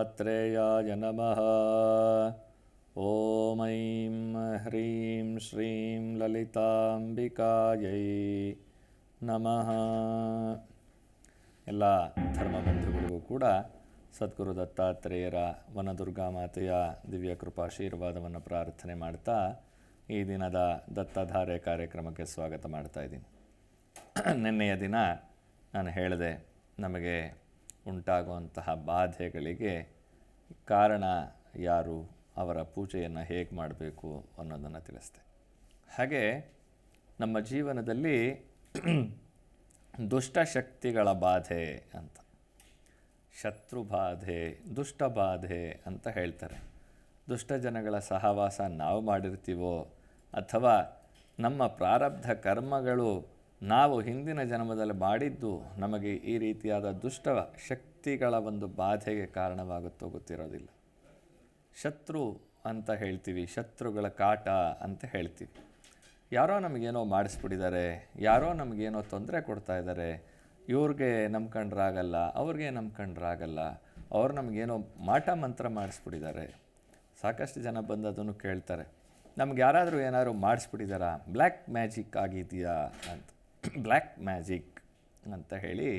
दत्तात्रेयाय नमः ॐ ऐं ह्रीं श्रीं ललिताम्बिकायै ನಮಃ ಎಲ್ಲ ಧರ್ಮ ಬಂಧುಗಳಿಗೂ ಕೂಡ ಸದ್ಗುರು ದತ್ತಾತ್ರೇಯರ ವನದುರ್ಗಾ ಮಾತೆಯ ದಿವ್ಯ ಕೃಪಾಶೀರ್ವಾದವನ್ನು ಪ್ರಾರ್ಥನೆ ಮಾಡ್ತಾ ಈ ದಿನದ ದತ್ತಧಾರೆ ಕಾರ್ಯಕ್ರಮಕ್ಕೆ ಸ್ವಾಗತ ಮಾಡ್ತಾ ಇದ್ದೀನಿ ನಿನ್ನೆಯ ದಿನ ನಾನು ಹೇಳಿದೆ ನಮಗೆ ಉಂಟಾಗುವಂತಹ ಬಾಧೆಗಳಿಗೆ ಕಾರಣ ಯಾರು? ಅವರ ಪೂಜೆಯನ್ನು ಹೇಗೆ ಮಾಡಬೇಕು ಅನ್ನೋದನ್ನು ತಿಳಿಸ್ತೆ. ಹಾಗೆ ನಮ್ಮ ಜೀವನದಲ್ಲಿ ದುಷ್ಟಶಕ್ತಿಗಳ ಬಾಧೆ ಅಂತ, ಶತ್ರು ಬಾಧೆ, ದುಷ್ಟ ಬಾಧೆ ಅಂತ ಹೇಳ್ತಾರೆ. ದುಷ್ಟ ಜನಗಳ ಸಹವಾಸ ನಾವು ಮಾಡಿರ್ತೀವೋ ಅಥವಾ ನಮ್ಮ ಪ್ರಾರಬ್ಧ ಕರ್ಮಗಳು ನಾವು ಹಿಂದಿನ ಜನ್ಮದಲ್ಲಿ ಮಾಡಿದ್ದು ನಮಗೆ ಈ ರೀತಿಯಾದ ದುಷ್ಟ ಶಕ್ತಿಗಳ ಒಂದು ಬಾಧೆಗೆ ಕಾರಣವಾಗುತ್ತೋ ಗೊತ್ತಿರೋದಿಲ್ಲ. ಶತ್ರು ಅಂತ ಹೇಳ್ತೀವಿ, ಶತ್ರುಗಳ ಕಾಟ ಅಂತ ಹೇಳ್ತೀವಿ. ಯಾರೋ ನಮಗೇನೋ ಮಾಡಿಸ್ಬಿಟ್ಟಿದ್ದಾರೆ, ಯಾರೋ ನಮಗೇನೋ ತೊಂದರೆ ಕೊಡ್ತಾ ಇದ್ದಾರೆ, ಇವ್ರಿಗೆ ನಂಬ್ಕೊಂಡ್ರಾಗಲ್ಲ, ಅವ್ರಿಗೆ ನಂಬ್ಕೊಂಡ್ರಾಗಲ್ಲ, ಅವ್ರು ನಮಗೇನೋ ಮಾಟ ಮಂತ್ರ ಮಾಡಿಸ್ಬಿಟ್ಟಿದ್ದಾರೆ. ಸಾಕಷ್ಟು ಜನ ಬಂದು ಅದನ್ನು ಕೇಳ್ತಾರೆ. ನಮ್ಗೆ ಯಾರಾದರೂ ಏನಾದರೂ ಮಾಡಿಸ್ಬಿಟ್ಟಿದ್ದಾರಾ? ಬ್ಲ್ಯಾಕ್ ಮ್ಯಾಜಿಕ್ ಆಗಿದೆಯಾ ಅಂತ. ಬ್ಲ್ಯಾಕ್ ಮ್ಯಾಜಿಕ್ ಅಂತ ಹೇಳಿ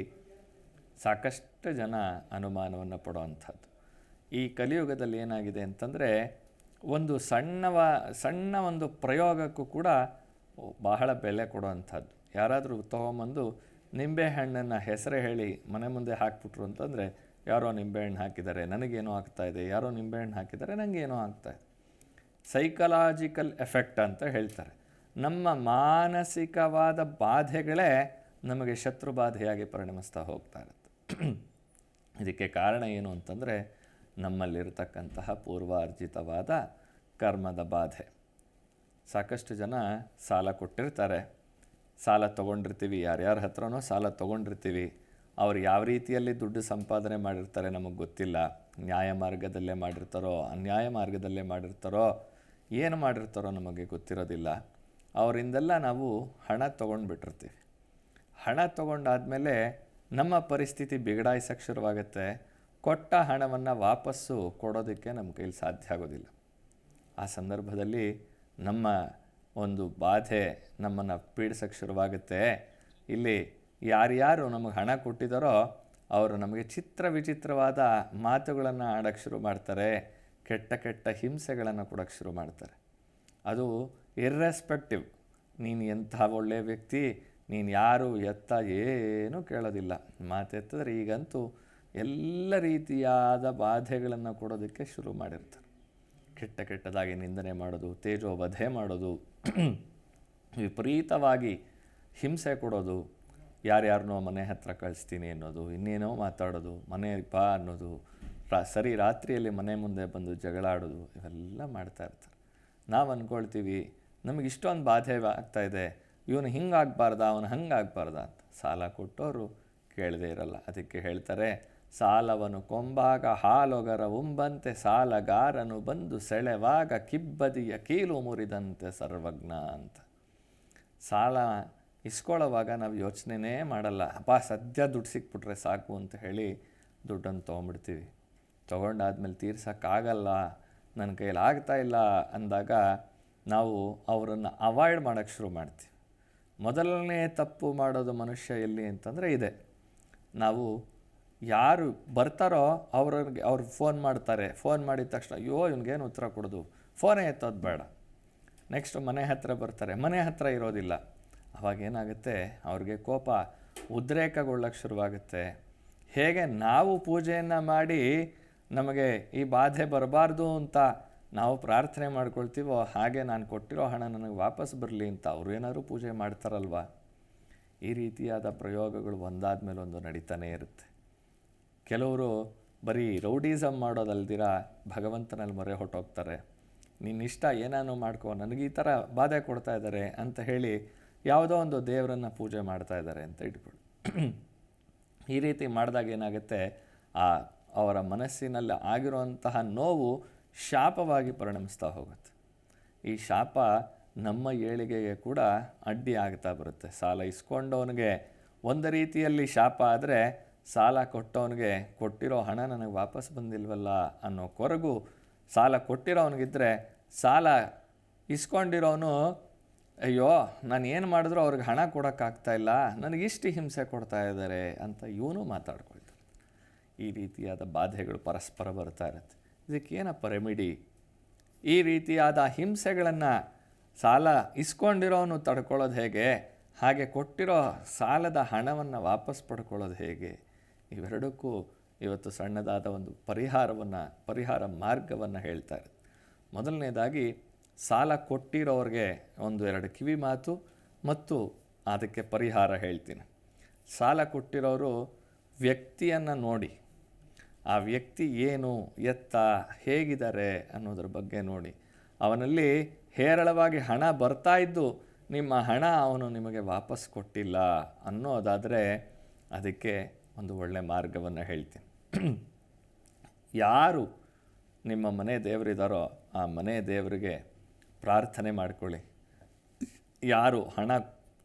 ಸಾಕಷ್ಟು ಜನ ಅನುಮಾನವನ್ನು ಪಡೋವಂಥದ್ದು. ಈ ಕಲಿಯುಗದಲ್ಲಿ ಏನಾಗಿದೆ ಅಂತಂದರೆ ಒಂದು ಸಣ್ಣವ, ಸಣ್ಣ ಒಂದು ಪ್ರಯೋಗಕ್ಕೂ ಕೂಡ ಬಹಳ ಬೆಲೆ ಕೊಡುವಂಥದ್ದು. ಯಾರಾದರೂ ತೊಗೊಂಬಂದು ನಿಂಬೆಹಣ್ಣನ್ನು ಹೆಸರು ಹೇಳಿ ಮನೆ ಮುಂದೆ ಹಾಕ್ಬಿಟ್ರು ಅಂತಂದರೆ ಯಾರೋ ನಿಂಬೆಹಣ್ಣು ಹಾಕಿದ್ದಾರೆ, ನನಗೇನೋ ಆಗ್ತಾಯಿದೆ ಯಾರೋ ನಿಂಬೆಹಣ್ಣು ಹಾಕಿದ್ದಾರೆ ನನಗೇನೋ ಆಗ್ತಾಯಿದೆ ಸೈಕಲಾಜಿಕಲ್ ಎಫೆಕ್ಟ್ ಅಂತ ಹೇಳ್ತಾರೆ. ನಮ್ಮ ಮಾನಸಿಕವಾದ ಬಾಧೆಗಳೇ ನಮಗೆ ಶತ್ರು ಬಾಧೆಯಾಗಿ ಪರಿಣಮಿಸ್ತಾ ಹೋಗ್ತಾ ಇರುತ್ತೆ. ಇದಕ್ಕೆ ಕಾರಣ ಏನು ಅಂತಂದರೆ ನಮ್ಮಲ್ಲಿರತಕ್ಕಂತಹ ಪೂರ್ವಾರ್ಜಿತವಾದ ಕರ್ಮದ ಬಾಧೆ. ಸಾಕಷ್ಟು ಜನ ಸಾಲ ಕೊಟ್ಟಿರ್ತಾರೆ. ಸಾಲ ತೊಗೊಂಡಿರ್ತೀವಿ, ಯಾರ್ಯಾರ ಹತ್ರನೋ ಸಾಲ ತೊಗೊಂಡಿರ್ತೀವಿ. ಅವ್ರು ಯಾವ ರೀತಿಯಲ್ಲಿ ದುಡ್ಡು ಸಂಪಾದನೆ ಮಾಡಿರ್ತಾರೆ ನಮಗೆ ಗೊತ್ತಿಲ್ಲ. ನ್ಯಾಯ ಮಾರ್ಗದಲ್ಲೇ ಮಾಡಿರ್ತಾರೋ, ಅನ್ಯಾಯ ಮಾರ್ಗದಲ್ಲೇ ಮಾಡಿರ್ತಾರೋ, ಏನು ಮಾಡಿರ್ತಾರೋ ನಮಗೆ ಗೊತ್ತಿರೋದಿಲ್ಲ. ಅವರಿಂದೆಲ್ಲ ನಾವು ಹಣ ತೊಗೊಂಡ್ಬಿಟ್ಟಿರ್ತೀವಿ. ಹಣ ತೊಗೊಂಡಾದಮೇಲೆ ನಮ್ಮ ಪರಿಸ್ಥಿತಿ ಬಿಗಡಾಯಿಸಕ್ಕೆ ಶುರುವಾಗುತ್ತೆ. ಕೊಟ್ಟ ಹಣವನ್ನು ವಾಪಸ್ಸು ಕೊಡೋದಕ್ಕೆ ನಮ್ಮ ಕೈಲಿ ಸಾಧ್ಯ ಆಗೋದಿಲ್ಲ. ಆ ಸಂದರ್ಭದಲ್ಲಿ ನಮ್ಮ ಒಂದು ಬಾಧೆ ನಮ್ಮನ್ನು ಪೀಡಿಸೋಕ್ಕೆ ಶುರುವಾಗುತ್ತೆ. ಇಲ್ಲಿ ಯಾರ್ಯಾರು ನಮಗೆ ಹಣ ಕೊಟ್ಟಿದ್ದಾರೋ ಅವರು ನಮಗೆ ಚಿತ್ರ ವಿಚಿತ್ರವಾದ ಮಾತುಗಳನ್ನು ಆಡೋಕ್ಕೆ ಶುರು ಮಾಡ್ತಾರೆ. ಕೆಟ್ಟ ಕೆಟ್ಟ ಹಿಂಸೆಗಳನ್ನು ಕೊಡೋಕ್ಕೆ ಶುರು ಮಾಡ್ತಾರೆ. ಅದು ಇರ್ರೆಸ್ಪೆಕ್ಟಿವ್ ನೀನು ಎಂಥ ಒಳ್ಳೆಯ ವ್ಯಕ್ತಿ, ನೀನು ಯಾರು ಎತ್ತ ಏನೂ ಕೇಳೋದಿಲ್ಲ. ಮಾತೆತ್ತಿದ್ರೆ ಈಗಂತೂ ಎಲ್ಲ ರೀತಿಯಾದ ಬಾಧೆಗಳನ್ನು ಕೊಡೋದಕ್ಕೆ ಶುರು ಮಾಡಿರ್ತಾರೆ. ಕೆಟ್ಟ ಕೆಟ್ಟದಾಗಿ ನಿಂದನೆ ಮಾಡೋದು, ತೇಜೋವಧೆ ಮಾಡೋದು, ವಿಪರೀತವಾಗಿ ಹಿಂಸೆ ಕೊಡೋದು, ಯಾರ್ಯಾರನ್ನೋ ಮನೆ ಹತ್ರ ಕಳಿಸ್ತೀನಿ ಅನ್ನೋದು, ಇನ್ನೇನೋ ಮಾತಾಡೋದು, ಮನೆ ಬಾ ಅನ್ನೋದು, ರಾ ಸರಿ ರಾತ್ರಿಯಲ್ಲಿ ಮನೆ ಮುಂದೆ ಬಂದು ಜಗಳಾಡೋದು, ಇವೆಲ್ಲ ಮಾಡ್ತಾ ಇರ್ತಾರೆ. ನಾವು ಅಂದ್ಕೊಳ್ತೀವಿ ನಮಗೆ ಇಷ್ಟೊಂದು ಬಾಧೆ ಆಗ್ತಾ ಇದೆ. ಇವನು ಹಿಂಗಾಗಬಾರ್ದ? ಅವನು ಹಂಗಾಗಬಾರ್ದ ಅಂತ ಸಾಲ ಕೊಟ್ಟವರು ಕೇಳದೇ ಇರಲ್ಲ. ಅದಕ್ಕೆ ಹೇಳ್ತಾರೆ, ಸಾಲವನು ಕೊಂಬಾಗ ಹಾಲೊಗರ ಉಂಬಂತೆ, ಸಾಲಗಾರನು ಬಂದು ಸೆಳೆವಾಗ ಕಿಬ್ಬದಿಯ ಕೀಲು ಮುರಿದಂತೆ ಸರ್ವಜ್ಞ ಅಂತ. ಸಾಲ ಇಸ್ಕೊಳ್ಳೋವಾಗ ನಾವು ಯೋಚನೆನೇ ಮಾಡಲ್ಲ. ಅಪ್ಪ, ಸದ್ಯ ದುಡ್ಡು ಸಿಕ್ಬಿಟ್ರೆ ಸಾಕು ಅಂತ ಹೇಳಿ ದುಡ್ಡನ್ನು ತೊಗೊಂಡ್ಬಿಡ್ತೀವಿ. ತೊಗೊಂಡಾದ್ಮೇಲೆ ತೀರ್ಸೋಕ್ಕಾಗಲ್ಲ. ನನ್ನ ಕೈಯಲ್ಲಿ ಆಗ್ತಾ ಇಲ್ಲ ಅಂದಾಗ ನಾವು ಅವರನ್ನು ಅವಾಯ್ಡ್ ಮಾಡೋಕ್ಕೆ ಶುರು ಮಾಡ್ತೀವಿ. ಮೊದಲನೇ ತಪ್ಪು ಮಾಡೋದು ಮನುಷ್ಯ ಎಲ್ಲಿ ಅಂತಂದರೆ ಇದೆ. ನಾವು ಯಾರು ಬರ್ತಾರೋ ಅವ್ರಿಗೆ ಅವ್ರು ಫೋನ್ ಮಾಡ್ತಾರೆ. ಫೋನ್ ಮಾಡಿದ ತಕ್ಷಣ, ಅಯ್ಯೋ, ಇವ್ನಿಗೇನು ಉತ್ತರ ಕೊಡೋದು? ಫೋನೇ ಎತ್ತೋದು ಬೇಡ. ನೆಕ್ಸ್ಟ್ ಮನೆ ಹತ್ತಿರ ಬರ್ತಾರೆ. ಮನೆ ಹತ್ತಿರ ಇರೋದಿಲ್ಲ. ಅವಾಗ ಏನಾಗುತ್ತೆ? ಅವ್ರಿಗೆ ಕೋಪ ಉದ್ರೇಕಗೊಳ್ಳಕ್ಕೆ ಶುರುವಾಗುತ್ತೆ. ಹೇಗೆ ನಾವು ಪೂಜೆಯನ್ನು ಮಾಡಿ ನಮಗೆ ಈ ಬಾಧೆ ಬರಬಾರ್ದು ಅಂತ ನಾವು ಪ್ರಾರ್ಥನೆ ಮಾಡ್ಕೊಳ್ತೀವೋ, ಹಾಗೆ ನಾನು ಕೊಟ್ಟಿರೋ ಹಣ ನನಗೆ ವಾಪಸ್ ಬರಲಿ ಅಂತ ಅವರು ಏನಾದರೂ ಪೂಜೆ ಮಾಡ್ತಾರಲ್ವ? ಈ ರೀತಿಯಾದ ಪ್ರಯೋಗಗಳು ಒಂದಾದ ಮೇಲೆ ಒಂದು ನಡೀತಾನೇ ಇರುತ್ತೆ. ಕೆಲವರು ಬರೀ ರೌಡಿಸಮ್ ಮಾಡೋದಲ್ದಿರ ಭಗವಂತನಲ್ಲಿ ಮೊರೆ ಹೊಟ್ಟೋಗ್ತಾರೆ ನಿನ್ನ ಇಷ್ಟ ಏನಾನು ಮಾಡ್ಕೋ, ನನಗೆ ಈ ಥರ ಬಾಧೆ ಕೊಡ್ತಾ ಇದ್ದಾರೆ ಅಂತ ಹೇಳಿ ಯಾವುದೋ ಒಂದು ದೇವರನ್ನು ಪೂಜೆ ಮಾಡ್ತಾ ಇದ್ದಾರೆ ಅಂತ ಇಟ್ಕೊಳ್ಳಿ. ಈ ರೀತಿ ಮಾಡಿದಾಗ ಏನಾಗುತ್ತೆ, ಆ ಅವರ ಮನಸ್ಸಿನಲ್ಲಿ ಆಗಿರುವಂತಹ ನೋವು ಶಾಪವಾಗಿ ಪರಿಣಮಿಸ್ತಾ ಹೋಗುತ್ತೆ. ಈ ಶಾಪ ನಮ್ಮ ಏಳಿಗೆಗೆ ಕೂಡ ಅಡ್ಡಿ ಆಗ್ತಾ ಬರುತ್ತೆ. ಸಾಲ ಇಸ್ಕೊಂಡವನಿಗೆ ಒಂದು ರೀತಿಯಲ್ಲಿ ಶಾಪ ಆದರೆ ಸಾಲ ಕೊಟ್ಟವನಿಗೆ ಕೊಟ್ಟಿರೋ ಹಣ ನನಗೆ ವಾಪಸ್ ಬಂದಿಲ್ವಲ್ಲ ಅನ್ನೋ ಕೊರಗು ಸಾಲ ಕೊಟ್ಟಿರೋವನಿಗಿದ್ದರೆ ಸಾಲ ಇಸ್ಕೊಂಡಿರೋನು, ಅಯ್ಯೋ, ನಾನು ಏನು ಮಾಡಿದ್ರೂ ಅವ್ರಿಗೆ ಹಣ ಕೊಡೋಕ್ಕಾಗ್ತಾ ಇಲ್ಲ. ನನಗೆ ಇಷ್ಟು ಹಿಂಸೆ ಕೊಡ್ತಾ ಇದ್ದಾರೆ ಅಂತ ಇವನು ಮಾತಾಡ್ಕೊಳ್ತಾನೆ. ಈ ರೀತಿಯಾದ ಬಾಧೆಗಳು ಪರಸ್ಪರ ಬರ್ತಾ ಇರುತ್ತೆ. ಇದಕ್ಕೇನಪ್ಪ ರೆಮಿಡಿ? ಈ ರೀತಿಯಾದ ಹಿಂಸೆಗಳನ್ನು ಸಾಲ ಇಸ್ಕೊಂಡಿರೋನು ತಡ್ಕೊಳ್ಳೋದು ಹೇಗೆ? ಹಾಗೆ ಕೊಟ್ಟಿರೋ ಸಾಲದ ಹಣವನ್ನು ವಾಪಸ್ ಪಡ್ಕೊಳ್ಳೋದು ಹೇಗೆ? ಇವೆರಡಕ್ಕೂ ಇವತ್ತು ಸಣ್ಣದಾದ ಒಂದು ಪರಿಹಾರವನ್ನು, ಪರಿಹಾರ ಮಾರ್ಗವನ್ನು ಹೇಳ್ತಾ ಇರೋದು. ಮೊದಲನೇದಾಗಿ, ಸಾಲ ಕೊಟ್ಟಿರೋರಿಗೆ ಒಂದು ಎರಡು ಕಿವಿ ಮಾತು ಮತ್ತು ಅದಕ್ಕೆ ಪರಿಹಾರ ಹೇಳ್ತೀನಿ. ಸಾಲ ಕೊಟ್ಟಿರೋರು ವ್ಯಕ್ತಿಯನ್ನು ನೋಡಿ ಆ ವ್ಯಕ್ತಿ ಏನು, ಎತ್ತ, ಹೇಗಿದ್ದಾರೆ ಅನ್ನೋದ್ರ ಬಗ್ಗೆ ನೋಡಿ. ಅವನಲ್ಲಿ ಹೇರಳವಾಗಿ ಹಣ ಬರ್ತಾ ಇದ್ದು, ನಿಮ್ಮ ಹಣ ಅವನು ನಿಮಗೆ ವಾಪಸ್ ಕೊಟ್ಟಿಲ್ಲ ಅನ್ನೋದಾದರೆ ಅದಕ್ಕೆ ಒಂದು ಒಳ್ಳೆ ಮಾರ್ಗವನ್ನು ಹೇಳ್ತೀನಿ. ಯಾರು ನಿಮ್ಮ ಮನೆ ದೇವರಿದ್ದಾರೋ ಆ ಮನೆ ದೇವರಿಗೆ ಪ್ರಾರ್ಥನೆ ಮಾಡಿಕೊಳ್ಳಿ. ಯಾರು ಹಣ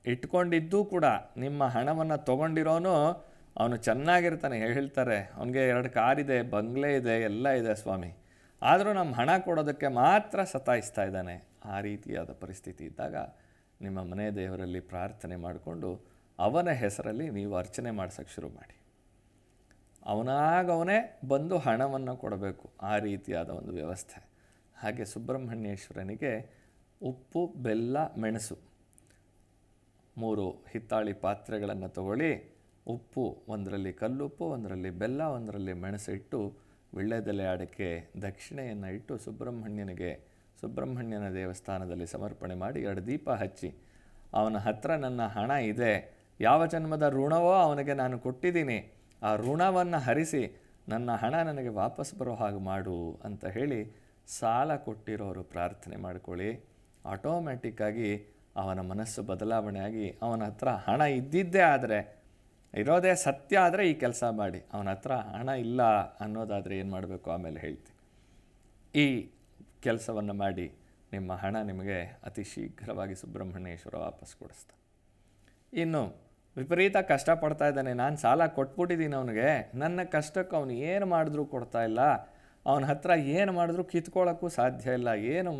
ಇಟ್ಕೊಂಡಿದ್ದೂ ಕೂಡ ನಿಮ್ಮ ಹಣವನ್ನು ತೊಗೊಂಡಿರೋನು ಅವನು ಚೆನ್ನಾಗಿರ್ತಾನೆ, ಹೇಳ್ತಾರೆ, ಅವನಿಗೆ ಎರಡು ಕಾರಿದೆ, ಬಂಗ್ಲೆ ಇದೆ, ಎಲ್ಲ ಇದೆ ಸ್ವಾಮಿ. ಆದರೂ ನಮ್ಮ ಹಣ ಕೊಡೋದಕ್ಕೆ ಮಾತ್ರ ಸತಾಯಿಸ್ತಾ ಇದ್ದಾನೆ. ಆ ರೀತಿಯಾದ ಪರಿಸ್ಥಿತಿ ಇದ್ದಾಗ ನಿಮ್ಮ ಮನೆ ದೇವರಲ್ಲಿ ಪ್ರಾರ್ಥನೆ ಮಾಡಿಕೊಂಡು ಅವನ ಹೆಸರಲ್ಲಿ ನೀವು ಅರ್ಚನೆ ಮಾಡ್ಸೋಕ್ಕೆ ಶುರು ಮಾಡಿ. ಅವನಾಗವನೇ ಬಂದು ಹಣವನ್ನು ಕೊಡಬೇಕು, ಆ ರೀತಿಯಾದ ಒಂದು ವ್ಯವಸ್ಥೆ. ಹಾಗೆ ಸುಬ್ರಹ್ಮಣ್ಯೇಶ್ವರನಿಗೆ ಉಪ್ಪು, ಬೆಲ್ಲ, ಮೆಣಸು, ಮೂರು ಹಿತ್ತಾಳಿ ಪಾತ್ರೆಗಳನ್ನು ತಗೊಳ್ಳಿ ಉಪ್ಪು ಒಂದರಲ್ಲಿ ಕಲ್ಲುಪ್ಪು, ಒಂದರಲ್ಲಿ ಬೆಲ್ಲ, ಒಂದರಲ್ಲಿ ಮೆಣಸಿಟ್ಟು ವಿಳ್ಳೆದೆಲೆ ಅಡಕೆ ದಕ್ಷಿಣೆಯನ್ನು ಇಟ್ಟು ಸುಬ್ರಹ್ಮಣ್ಯನಿಗೆ, ಸುಬ್ರಹ್ಮಣ್ಯನ ದೇವಸ್ಥಾನದಲ್ಲಿ ಸಮರ್ಪಣೆ ಮಾಡಿ ಎರಡು ದೀಪ ಹಚ್ಚಿ, ಅವನ ಹತ್ರ ನನ್ನ ಹಣ ಇದೆ. ಯಾವ ಜನ್ಮದ ಋಣವೋ ಅವನಿಗೆ ನಾನು ಕೊಟ್ಟಿದ್ದೀನಿ. ಆ ಋಣವನ್ನು ಹರಿಸಿ ನನ್ನ ಹಣ ನನಗೆ ವಾಪಸ್ ಬರೋ ಹಾಗೆ ಮಾಡು ಅಂತ ಹೇಳಿ ಸಾಲ ಕೊಟ್ಟಿರೋರು ಪ್ರಾರ್ಥನೆ ಮಾಡ್ಕೊಳ್ಳಿ. ಆಟೋಮ್ಯಾಟಿಕ್ಕಾಗಿ ಅವನ ಮನಸ್ಸು ಬದಲಾವಣೆಯಾಗಿ ಅವನ ಹತ್ರ ಹಣ ಇದ್ದಿದ್ದೇ ಆದರೆ ಇರೋದೇ ಸತ್ಯ ಆದರೆ ಈ ಕೆಲಸ ಮಾಡಿ. ಅವನ ಹತ್ರ ಹಣ ಇಲ್ಲ ಅನ್ನೋದಾದರೆ ಏನು ಮಾಡಬೇಕು? ಆಮೇಲೆ ಹೇಳ್ತೀನಿ ಈ ಕೆಲಸವನ್ನು ಮಾಡಿ ನಿಮ್ಮ ಹಣ ನಿಮಗೆ ಅತಿ ಶೀಘ್ರವಾಗಿ ಸುಬ್ರಹ್ಮಣ್ಯೇಶ್ವರ ವಾಪಸ್ ಕೊಡಿಸ್ತಾನೆ ಇನ್ನು ವಿಪರೀತ ಕಷ್ಟಪಡ್ತಾ ಇದ್ದಾನೆ. ನಾನು ಸಾಲ ಕೊಟ್ಬಿಟ್ಟಿದ್ದೀನಿ ಅವನಿಗೆ. ನನ್ನ ಕಷ್ಟಕ್ಕೆ ಅವನು ಏನು ಮಾಡಿದ್ರೂ ಕೊಡ್ತಾ ಇಲ್ಲ. ಅವನ ಹತ್ರ ಏನು ಮಾಡಿದ್ರೂ ಕಿತ್ಕೊಳ್ಳೋಕ್ಕೂ ಸಾಧ್ಯ ಇಲ್ಲ. ಏನು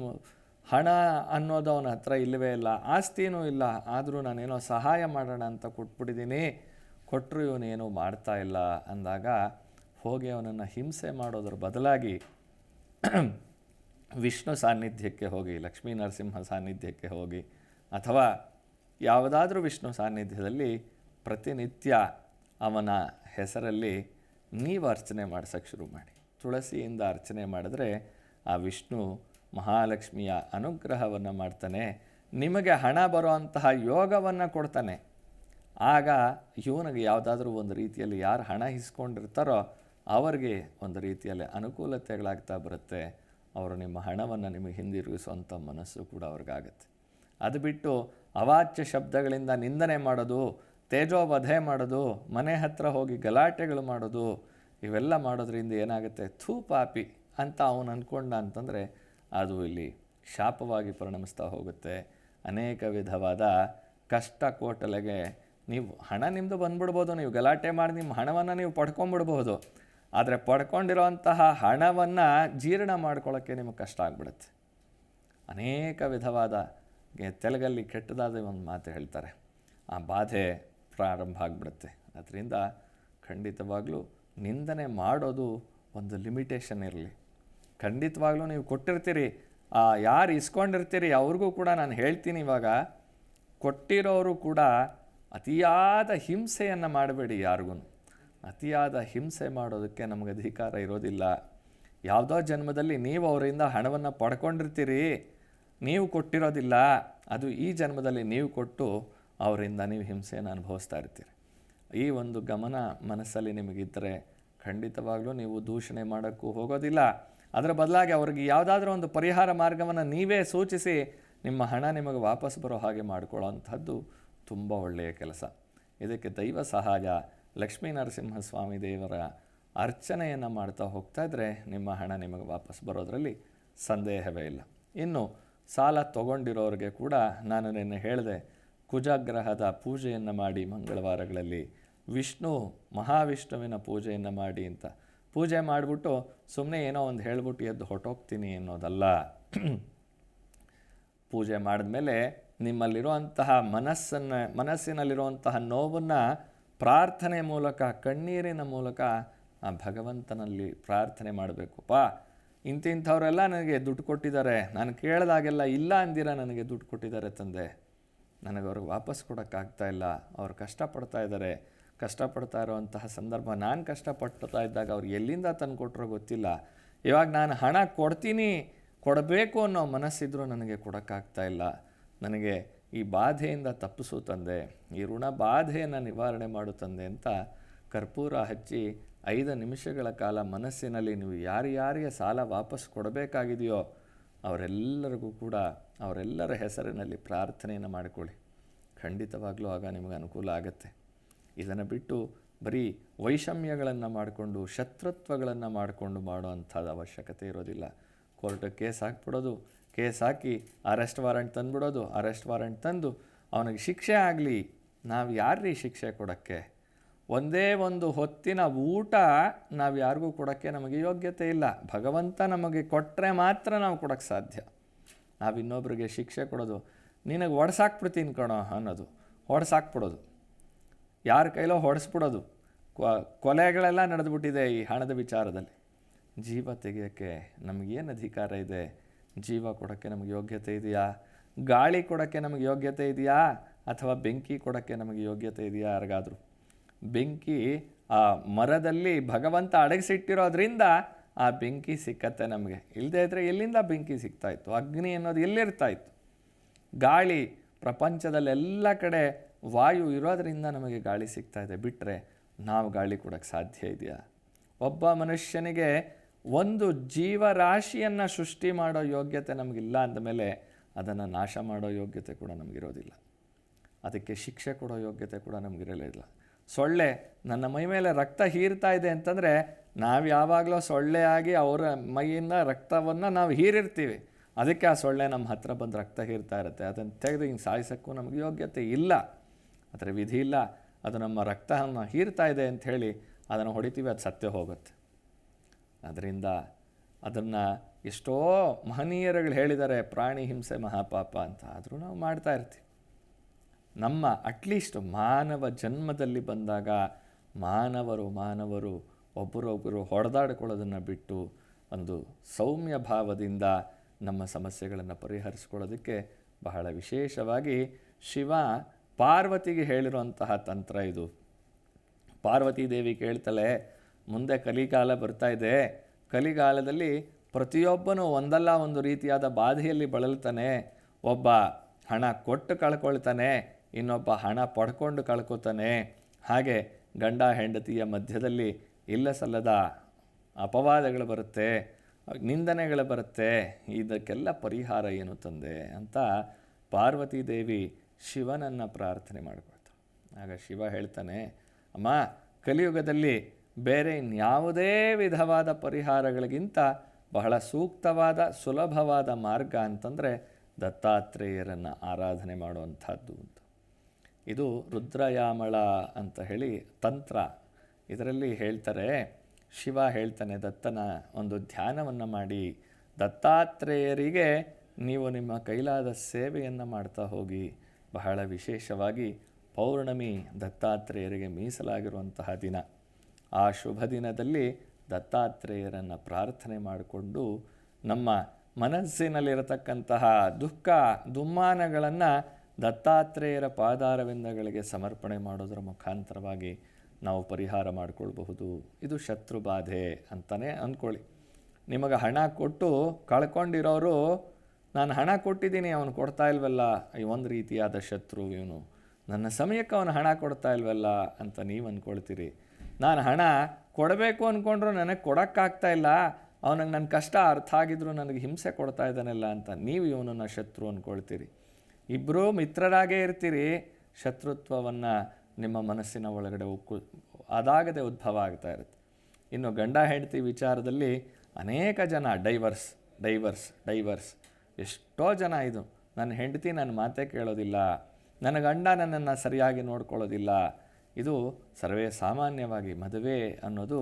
ಹಣ ಅನ್ನೋದು ಅವನ ಹತ್ರ ಇಲ್ಲವೇ ಇಲ್ಲ. ಆಸ್ತಿನೂ ಇಲ್ಲ. ಆದರೂ ನಾನೇನೋ ಸಹಾಯ ಮಾಡೋಣ ಅಂತ ಕೊಟ್ಬಿಟ್ಟಿದ್ದೀನಿ ಕೊಟ್ಟರು ಇವನೇನು ಮಾಡ್ತಾ ಇಲ್ಲ ಅಂದಾಗ ಹೋಗಿ ಅವನನ್ನು ಹಿಂಸೆ ಮಾಡೋದ್ರ ಬದಲಾಗಿ ವಿಷ್ಣು ಸಾನ್ನಿಧ್ಯಕ್ಕೆ ಹೋಗಿ, ಲಕ್ಷ್ಮೀ ನರಸಿಂಹ ಸಾನ್ನಿಧ್ಯಕ್ಕೆ ಹೋಗಿ, ಅಥವಾ ಯಾವುದಾದ್ರೂ ವಿಷ್ಣು ಸಾನ್ನಿಧ್ಯದಲ್ಲಿ ಪ್ರತಿನಿತ್ಯ ಅವನ ಹೆಸರಲ್ಲಿ ನೀವು ಅರ್ಚನೆ ಮಾಡ್ಸೋಕ್ಕೆ ಶುರು ಮಾಡಿ. ತುಳಸಿಯಿಂದ ಅರ್ಚನೆ ಮಾಡಿದ್ರೆ ಆ ವಿಷ್ಣು ಮಹಾಲಕ್ಷ್ಮಿಯ ಅನುಗ್ರಹವನ್ನು ಮಾಡ್ತಾನೆ, ನಿಮಗೆ ಹಣ ಬರುವಂತಹ ಯೋಗವನ್ನು ಕೊಡ್ತಾನೆ. ಆಗ ಇವನಿಗೆ ಯಾವುದಾದ್ರೂ ಒಂದು ರೀತಿಯಲ್ಲಿ ಯಾರು ಹಣ ಇಸ್ಕೊಂಡಿರ್ತಾರೋ ಅವರಿಗೆ ಒಂದು ರೀತಿಯಲ್ಲಿ ಅನುಕೂಲತೆಗಳಾಗ್ತಾ ಬರುತ್ತೆ. ಅವರು ನಿಮ್ಮ ಹಣವನ್ನು ನಿಮಗೆ ಹಿಂದಿರುಗಿಸುವಂಥ ಮನಸ್ಸು ಕೂಡ ಅವ್ರಿಗಾಗುತ್ತೆ. ಅದು ಬಿಟ್ಟು ಅವಾಚ್ಯ ಶಬ್ದಗಳಿಂದ ನಿಂದನೆ ಮಾಡೋದು ತೇಜೋವಧೆ ಮಾಡೋದು, ಮನೆ ಹತ್ರ ಹೋಗಿ ಗಲಾಟೆಗಳು ಮಾಡೋದು, ಇವೆಲ್ಲ ಮಾಡೋದ್ರಿಂದ ಏನಾಗುತ್ತೆ? ಥೂ ಪಾಪಿ ಅಂತ ಅವನು ಅಂದ್ಕೊಂಡ ಅಂತಂದರೆ ಅದು ಇಲ್ಲಿ ಶಾಪವಾಗಿ ಪರಿಣಮಿಸ್ತಾ ಹೋಗುತ್ತೆ. ಅನೇಕ ವಿಧವಾದ ಕಷ್ಟ ಕೋಟಲೆಗೆ ನೀವು ಹಣ ನಿಮ್ಮದು ಬಂದ್ಬಿಡ್ಬೋದು, ನೀವು ಗಲಾಟೆ ಮಾಡಿ ನಿಮ್ಮ ಹಣವನ್ನು ನೀವು ಪಡ್ಕೊಂಬಿಡ್ಬೋದು ಆದರೆ ಪಡ್ಕೊಂಡಿರೋಂತಹ ಹಣವನ್ನು ಜೀರ್ಣ ಮಾಡ್ಕೊಳ್ಳೋಕ್ಕೆ ನಿಮಗೆ ಕಷ್ಟ ಆಗ್ಬಿಡುತ್ತೆ. ಅನೇಕ ವಿಧವಾದ ತೆಲುಗಲ್ಲಿ ಕೆಟ್ಟದಾದ ಒಂದು ಮಾತು ಹೇಳ್ತಾರೆ. ಆ ಬಾಧೆ ಪ್ರಾರಂಭ ಆಗಿಬಿಡುತ್ತೆ. ಅದರಿಂದ ಖಂಡಿತವಾಗಲೂ ನಿಂದನೆ ಮಾಡೋದು ಒಂದು ಲಿಮಿಟೇಷನ್ ಇರಲಿ. ಖಂಡಿತವಾಗ್ಲೂ ನೀವು ಕೊಟ್ಟಿರ್ತೀರಿ ಯಾರು ಇಸ್ಕೊಂಡಿರ್ತೀರಿ ಅವ್ರಿಗೂ ಕೂಡ ನಾನು ಹೇಳ್ತೀನಿ ಇವಾಗ. ಕೊಟ್ಟಿರೋರು ಕೂಡ ಅತಿಯಾದ ಹಿಂಸೆಯನ್ನು ಮಾಡಬೇಡಿ ಯಾರಿಗೂ. ಅತಿಯಾದ ಹಿಂಸೆ ಮಾಡೋದಕ್ಕೆ ನಮಗೆ ಅಧಿಕಾರ ಇರೋದಿಲ್ಲ. ಯಾವುದೋ ಜನ್ಮದಲ್ಲಿ ನೀವು ಅವರಿಂದ ಹಣವನ್ನು ಪಡ್ಕೊಂಡಿರ್ತೀರಿ. ನೀವು ಕೊಟ್ಟಿರೋದಿಲ್ಲ. ಅದು ಈ ಜನ್ಮದಲ್ಲಿ ನೀವು ಕೊಟ್ಟು ಅವರಿಂದ ನೀವು ಹಿಂಸೆಯನ್ನು ಅನುಭವಿಸ್ತಾ ಇರ್ತೀರಿ. ಈ ಒಂದು ಗಮನ ಮನಸ್ಸಲ್ಲಿ ನಿಮಗಿದ್ದರೆ ಖಂಡಿತವಾಗಲೂ ನೀವು ದೂಷಣೆ ಮಾಡೋಕ್ಕೂ ಹೋಗೋದಿಲ್ಲ. ಅದರ ಬದಲಾಗಿ ಅವ್ರಿಗೆ ಯಾವುದಾದ್ರೂ ಒಂದು ಪರಿಹಾರ ಮಾರ್ಗವನ್ನು ನೀವೇ ಸೂಚಿಸಿ ನಿಮ್ಮ ಹಣ ನಿಮಗೆ ವಾಪಸ್ ಬರೋ ಹಾಗೆ ಮಾಡ್ಕೊಳ್ಳೋವಂಥದ್ದು ತುಂಬ ಒಳ್ಳೆಯ ಕೆಲಸ. ಇದಕ್ಕೆ ದೈವ ಸಹಾಯ, ಲಕ್ಷ್ಮೀ ನರಸಿಂಹಸ್ವಾಮಿ ದೇವರ ಅರ್ಚನೆಯನ್ನು ಮಾಡ್ತಾ ಹೋಗ್ತಾ ಇದ್ದರೆ ನಿಮ್ಮ ಹಣ ನಿಮಗೆ ವಾಪಸ್ ಬರೋದರಲ್ಲಿ ಸಂದೇಹವೇ ಇಲ್ಲ. ಇನ್ನು ಸಾಲ ತಗೊಂಡಿರೋರಿಗೆ ಕೂಡ ನಾನು ನಿನ್ನೆ ಹೇಳಿದೆ, ಕುಜಗ್ರಹದ ಪೂಜೆಯನ್ನು ಮಾಡಿ ಮಂಗಳವಾರಗಳಲ್ಲಿ, ವಿಷ್ಣು ಮಹಾವಿಷ್ಣುವಿನ ಪೂಜೆಯನ್ನು ಮಾಡಿ ಅಂತ. ಪೂಜೆ ಮಾಡಿಬಿಟ್ಟು ಸುಮ್ಮನೆ ಏನೋ ಒಂದು ಹೇಳ್ಬಿಟ್ಟು ಎದ್ದು ಹೊಟ್ಟೋಗ್ತೀನಿ ಅನ್ನೋದಲ್ಲ. ಪೂಜೆ ಮಾಡಿದ್ಮೇಲೆ ನಿಮ್ಮಲ್ಲಿರುವಂತಹ ಮನಸ್ಸನ್ನು, ಮನಸ್ಸಿನಲ್ಲಿರುವಂತಹ ನೋವನ್ನು ಪ್ರಾರ್ಥನೆ ಮೂಲಕ, ಕಣ್ಣೀರಿನ ಮೂಲಕ ಆ ಭಗವಂತನಲ್ಲಿ ಪ್ರಾರ್ಥನೆ ಮಾಡಬೇಕು ಪಾ ಇಂತಿಂಥವರೆಲ್ಲ ನನಗೆ ದುಡ್ಡು ಕೊಟ್ಟಿದ್ದಾರೆ. ನಾನು ಕೇಳಿದಾಗೆಲ್ಲ ಇಲ್ಲ ಅಂದಿರ ನನಗೆ ದುಡ್ಡು ಕೊಟ್ಟಿದ್ದಾರೆ ತಂದೆ. ನನಗೆ ಅವ್ರಿಗೆ ವಾಪಸ್ ಕೊಡೋಕ್ಕಾಗ್ತಾ ಇಲ್ಲ. ಅವ್ರು ಕಷ್ಟಪಡ್ತಾ ಇದ್ದಾರೆ. ಕಷ್ಟಪಡ್ತಾ ಇರೋವಂತಹ ಸಂದರ್ಭ ನಾನು ಕಷ್ಟಪಡ್ತಾ ಇದ್ದಾಗ ಅವ್ರು ಎಲ್ಲಿಂದ ತಂದು ಕೊಟ್ಟರೋ ಗೊತ್ತಿಲ್ಲ. ಇವಾಗ ನಾನು ಹಣ ಕೊಡ್ತೀನಿ, ಕೊಡಬೇಕು ಅನ್ನೋ ಮನಸ್ಸಿದ್ರೂ ನನಗೆ ಕೊಡೋಕ್ಕಾಗ್ತಾ ಇಲ್ಲ. ನನಗೆ ಈ ಬಾಧೆಯಿಂದ ತಪ್ಪಿಸು ತಂದೆ, ಈ ಋಣ ಬಾಧೆಯನ್ನು ನಿವಾರಣೆ ಮಾಡು ತಂದೆ ಅಂತ ಕರ್ಪೂರ ಹಚ್ಚಿ ಐದು ನಿಮಿಷಗಳ ಕಾಲ ಮನಸ್ಸಿನಲ್ಲಿ ನೀವು ಯಾರ್ಯಾರಿಗೆ ಸಾಲ ವಾಪಸ್ ಕೊಡಬೇಕಾಗಿದೆಯೋ ಅವರೆಲ್ಲರಿಗೂ ಕೂಡ ಅವರೆಲ್ಲರ ಹೆಸರಿನಲ್ಲಿ ಪ್ರಾರ್ಥನೆಯನ್ನು ಮಾಡಿಕೊಳ್ಳಿ. ಖಂಡಿತವಾಗಲೂ ಆಗ ನಿಮಗೆ ಅನುಕೂಲ ಆಗುತ್ತೆ. ಇದನ್ನು ಬಿಟ್ಟು ಬರೀ ವೈಷಮ್ಯಗಳನ್ನು ಮಾಡಿಕೊಂಡು ಶತ್ರುತ್ವಗಳನ್ನು ಮಾಡಿಕೊಂಡು ಮಾಡುವಂಥದ್ದು ಅವಶ್ಯಕತೆ ಇರೋದಿಲ್ಲ. ಕೋರ್ಟಿಗೆ ಕೇಸ್ ಹಾಕ್ಬಿಡೋದು ಕೇಸ್ ಹಾಕಿ ಅರೆಸ್ಟ್ ವಾರೆಂಟ್ ತಂದುಬಿಡೋದು, ಅರೆಸ್ಟ್ ವಾರೆಂಟ್ ತಂದು ಅವನಿಗೆ ಶಿಕ್ಷೆ ಆಗಲಿ. ನಾವು ಯಾರ್ರೀ ಶಿಕ್ಷೆ ಕೊಡೋಕ್ಕೆ? ಒಂದೇ ಒಂದು ಹೊತ್ತಿನ ಊಟ ನಾವು ಯಾರಿಗೂ ಕೊಡೋಕ್ಕೆ ನಮಗೆ ಯೋಗ್ಯತೆ ಇಲ್ಲ. ಭಗವಂತ ನಮಗೆ ಕೊಟ್ಟರೆ ಮಾತ್ರ ನಾವು ಕೊಡೋಕ್ಕೆ ಸಾಧ್ಯ. ನಾವು ಇನ್ನೊಬ್ರಿಗೆ ಶಿಕ್ಷೆ ಕೊಡೋದು, ನಿನಗೆ ಹೊಡ್ಸಾಕ್ಬಿಡ್ತೀನಿ ಕಣೋ ಅನ್ನೋದು, ಹೊಡ್ಸಾಕ್ಬಿಡೋದು. ಯಾರ ಕೈಲೋ ಹೊಡೆಸ್ಬಿಡೋದು. ಕೊಲೆಗಳೆಲ್ಲ ನಡೆದುಬಿಟ್ಟಿದೆ ಈ ಹಣದ ವಿಚಾರದಲ್ಲಿ. ಜೀವ ತೆಗೆಯೋಕ್ಕೆ ನಮಗೇನು ಅಧಿಕಾರ ಇದೆ? ಜೀವ ಕೊಡೋಕ್ಕೆ ನಮಗೆ ಯೋಗ್ಯತೆ ಇದೆಯಾ? ಗಾಳಿ ಕೊಡೋಕ್ಕೆ ನಮಗೆ ಯೋಗ್ಯತೆ ಇದೆಯಾ? ಅಥವಾ ಬೆಂಕಿ ಕೊಡೋಕ್ಕೆ ನಮಗೆ ಯೋಗ್ಯತೆ ಇದೆಯಾ? ಯಾರಿಗಾದರೂ? ಬೆಂಕಿ ಆ ಮರದಲ್ಲಿ ಭಗವಂತ ಅಡಗಿಸಿಟ್ಟಿರೋದ್ರಿಂದ ಆ ಬೆಂಕಿ ಸಿಕ್ಕತ್ತೆ ನಮಗೆ. ಇಲ್ಲದೇ ಇದ್ದರೆ ಎಲ್ಲಿಂದ ಬೆಂಕಿ ಸಿಗ್ತಾ ಇತ್ತು? ಅಗ್ನಿ ಅನ್ನೋದು ಎಲ್ಲಿರ್ತಾ ಇತ್ತು? ಗಾಳಿ ಪ್ರಪಂಚದಲ್ಲೆಲ್ಲ ಕಡೆ ವಾಯು ಇರೋದರಿಂದ ನಮಗೆ ಗಾಳಿ ಸಿಗ್ತಾ ಇದೆ. ಬಿಟ್ಟರೆ ನಾವು ಗಾಳಿ ಕೊಡೋಕ್ಕೆ ಸಾಧ್ಯ ಇದೆಯಾ? ಒಬ್ಬ ಮನುಷ್ಯನಿಗೆ ಒಂದು ಜೀವರಾಶಿಯನ್ನು ಸೃಷ್ಟಿ ಮಾಡೋ ಯೋಗ್ಯತೆ ನಮಗಿಲ್ಲ ಅಂದಮೇಲೆ ಅದನ್ನು ನಾಶ ಮಾಡೋ ಯೋಗ್ಯತೆ ಕೂಡ ನಮಗಿರೋದಿಲ್ಲ. ಅದಕ್ಕೆ ಶಿಕ್ಷೆ ಕೊಡೋ ಯೋಗ್ಯತೆ ಕೂಡ ನಮಗಿರಲಿಲ್ಲ ಸೊಳ್ಳೆ ನನ್ನ ಮೈ ಮೇಲೆ ರಕ್ತ ಹೀರ್ತಾ ಇದೆ ಅಂತಂದರೆ ನಾವು ಯಾವಾಗಲೂ ಸೊಳ್ಳೆ ಆಗಿ ಅವರ ಮೈಯಿಂದ ರಕ್ತವನ್ನು ನಾವು ಹೀರಿರ್ತೀವಿ. ಅದಕ್ಕೆ ಆ ಸೊಳ್ಳೆ ನಮ್ಮ ಹತ್ರ ಬಂದು ರಕ್ತ ಹೀರ್ತಾ ಇರುತ್ತೆ. ಅದನ್ನು ತೆಗೆದು ಹಿಂಗೆ ಸಾಯಿಸೋಕ್ಕೂ ನಮಗೆ ಯೋಗ್ಯತೆ ಇಲ್ಲ. ಅದರ ವಿಧಿ ಇಲ್ಲ. ಅದು ನಮ್ಮ ರಕ್ತವನ್ನು ಹೀರ್ತಾ ಇದೆ ಅಂತ ಹೇಳಿ ಅದನ್ನು ಹೊಡಿತೀವಿ, ಅದು ಸತ್ಯ ಹೋಗುತ್ತೆ. ಅದರಿಂದ ಅದನ್ನು ಎಷ್ಟೋ ಮಹನೀಯರುಗಳು ಹೇಳಿದ್ದಾರೆ, ಪ್ರಾಣಿ ಹಿಂಸೆ ಮಹಾಪಾಪ ಅಂತ. ಆದರೂ ನಾವು ಮಾಡ್ತಾ ಇರ್ತೀವಿ. ನಮ್ಮ ಅಟ್ಲೀಸ್ಟ್ ಮಾನವ ಜನ್ಮದಲ್ಲಿ ಬಂದಾಗ ಮಾನವರು ಮಾನವರು ಒಬ್ಬರೊಬ್ಬರು ಹೊಡೆದಾಡ್ಕೊಳ್ಳೋದನ್ನು ಬಿಟ್ಟು ಒಂದು ಸೌಮ್ಯ ಭಾವದಿಂದ ನಮ್ಮ ಸಮಸ್ಯೆಗಳನ್ನು ಪರಿಹರಿಸ್ಕೊಳ್ಳೋದಕ್ಕೆ ಬಹಳ ವಿಶೇಷವಾಗಿ ಶಿವ ಪಾರ್ವತಿಗೆ ಹೇಳಿರುವಂತಹ ತಂತ್ರ ಇದು. ಪಾರ್ವತಿ ದೇವಿ ಕೇಳ್ತಾಳೆ ಮುಂದೆ ಕಲಿಕಾಲ ಬರ್ತಾ ಇದೆ. ಕಲಿಗಾಲದಲ್ಲಿ ಪ್ರತಿಯೊಬ್ಬನೂ ಒಂದಲ್ಲ ಒಂದು ರೀತಿಯಾದ ಬಾಧೆಯಲ್ಲಿ ಬಳಲ್ತಾನೆ. ಒಬ್ಬ ಹಣ ಕೊಟ್ಟು ಕಳ್ಕೊಳ್ತಾನೆ, ಇನ್ನೊಬ್ಬ ಹಣ ಪಡ್ಕೊಂಡು ಕಳ್ಕೊತಾನೆ. ಹಾಗೆ ಗಂಡ ಹೆಂಡತಿಯ ಮಧ್ಯದಲ್ಲಿ ಇಲ್ಲ ಸಲ್ಲದ ಅಪವಾದಗಳು ಬರುತ್ತೆ, ನಿಂದನೆಗಳು ಬರುತ್ತೆ. ಇದಕ್ಕೆಲ್ಲ ಪರಿಹಾರ ಏನು ತಂದೆ ಅಂತ ಪಾರ್ವತಿ ದೇವಿ ಶಿವನನ್ನು ಪ್ರಾರ್ಥನೆ ಮಾಡ್ಕೊಳ್ತಾಳೆ. ಆಗ ಶಿವ ಹೇಳ್ತಾನೆ, ಅಮ್ಮ, ಕಲಿಯುಗದಲ್ಲಿ ಬೇರೆ ಇನ್ಯಾವುದೇ ವಿಧವಾದ ಪರಿಹಾರಗಳಿಗಿಂತ ಬಹಳ ಸೂಕ್ತವಾದ, ಸುಲಭವಾದ ಮಾರ್ಗ ಅಂತಂದರೆ ದತ್ತಾತ್ರೇಯರನ್ನು ಆರಾಧನೆ ಮಾಡುವಂಥದ್ದು ಅಂತ ಇದು ರುದ್ರಯಾಮಳ ಅಂತ ಹೇಳಿ ತಂತ್ರ. ಇದರಲ್ಲಿ ಹೇಳ್ತಾರೆ, ಶಿವ ಹೇಳ್ತಾನೆ, ದತ್ತನ ಒಂದು ಧ್ಯಾನವನ್ನು ಮಾಡಿ, ದತ್ತಾತ್ರೇಯರಿಗೆ ನೀವು ನಿಮ್ಮ ಕೈಲಾದ ಸೇವೆಯನ್ನು ಮಾಡ್ತಾ ಹೋಗಿ, ಬಹಳ ವಿಶೇಷವಾಗಿ ಪೌರ್ಣಮಿ ದತ್ತಾತ್ರೇಯರಿಗೆ ಮೀಸಲಾಗಿರುವಂತಹ ದಿನ. ಆ ಶುಭ ದಿನದಲ್ಲಿ ದತ್ತಾತ್ರೇಯರನ್ನು ಪ್ರಾರ್ಥನೆ ಮಾಡಿಕೊಂಡು ನಮ್ಮ ಮನಸ್ಸಿನಲ್ಲಿರತಕ್ಕಂತಹ ದುಃಖ, ದುಮ್ಮಾನಗಳನ್ನು ದತ್ತಾತ್ರೇಯರ ಪಾದಾರವಿಂದಗಳಿಗೆ ಸಮರ್ಪಣೆ ಮಾಡೋದರ ಮುಖಾಂತರವಾಗಿ ನಾವು ಪರಿಹಾರ ಮಾಡಿಕೊಳ್ಬಹುದು. ಇದು ಶತ್ರು ಬಾಧೆ ಅಂತಲೇ ಅಂದ್ಕೊಳ್ಳಿ. ನಿಮಗೆ ಹಣ ಕೊಟ್ಟು ಕಳ್ಕೊಂಡಿರೋರು, ನಾನು ಹಣ ಕೊಟ್ಟಿದ್ದೀನಿ, ಅವನು ಕೊಡ್ತಾ ಇಲ್ವಲ್ಲ? ಈ ಒಂದು ರೀತಿಯಾದ ಶತ್ರು ಇವನು. ನನ್ನ ಸಮಯಕ್ಕೆ ಅವನು ಹಣ ಕೊಡ್ತಾ ಇಲ್ವಲ್ಲ? ಅಂತ ನೀವು ಅಂದ್ಕೊಳ್ತೀರಿ ನಾನು ಹಣ ಕೊಡಬೇಕು ಅಂದ್ಕೊಂಡ್ರು ನನಗೆ ಕೊಡೋಕ್ಕಾಗ್ತಾ ಇಲ್ಲ. ಅವನಿಗೆ ನನ್ನ ಕಷ್ಟ ಅರ್ಥ ಆಗಿದ್ರು ನನಗೆ ಹಿಂಸೆ ಕೊಡ್ತಾ ಇದ್ದಾನೆಲ್ಲ ಅಂತ ನೀವು ಇವನನ್ನು ಶತ್ರು ಅಂದ್ಕೊಳ್ತೀರಿ ಇಬ್ಬರೂ ಮಿತ್ರರಾಗೇ ಇರ್ತೀರಿ. ಶತ್ರುತ್ವವನ್ನು ನಿಮ್ಮ ಮನಸ್ಸಿನ ಒಳಗಡೆ ಉಕ್ಕು ಅದಾಗದೆ ಉದ್ಭವ ಆಗ್ತಾ ಇರುತ್ತೆ. ಇನ್ನು ಗಂಡ ಹೆಂಡತಿ ವಿಚಾರದಲ್ಲಿ ಅನೇಕ ಜನ ಡೈವರ್ಸ್ ಡೈವರ್ಸ್ ಡೈವರ್ಸ್. ಎಷ್ಟೋ ಜನ ಇದು. ನನ್ನ ಹೆಂಡತಿ ನನ್ನ ಮಾತೇ ಕೇಳೋದಿಲ್ಲ. ನನ್ನ ಗಂಡ ನನ್ನನ್ನು ಸರಿಯಾಗಿ ನೋಡ್ಕೊಳ್ಳೋದಿಲ್ಲ. ಇದು ಸರ್ವೇ ಸಾಮಾನ್ಯವಾಗಿ ಮದುವೆ ಅನ್ನೋದು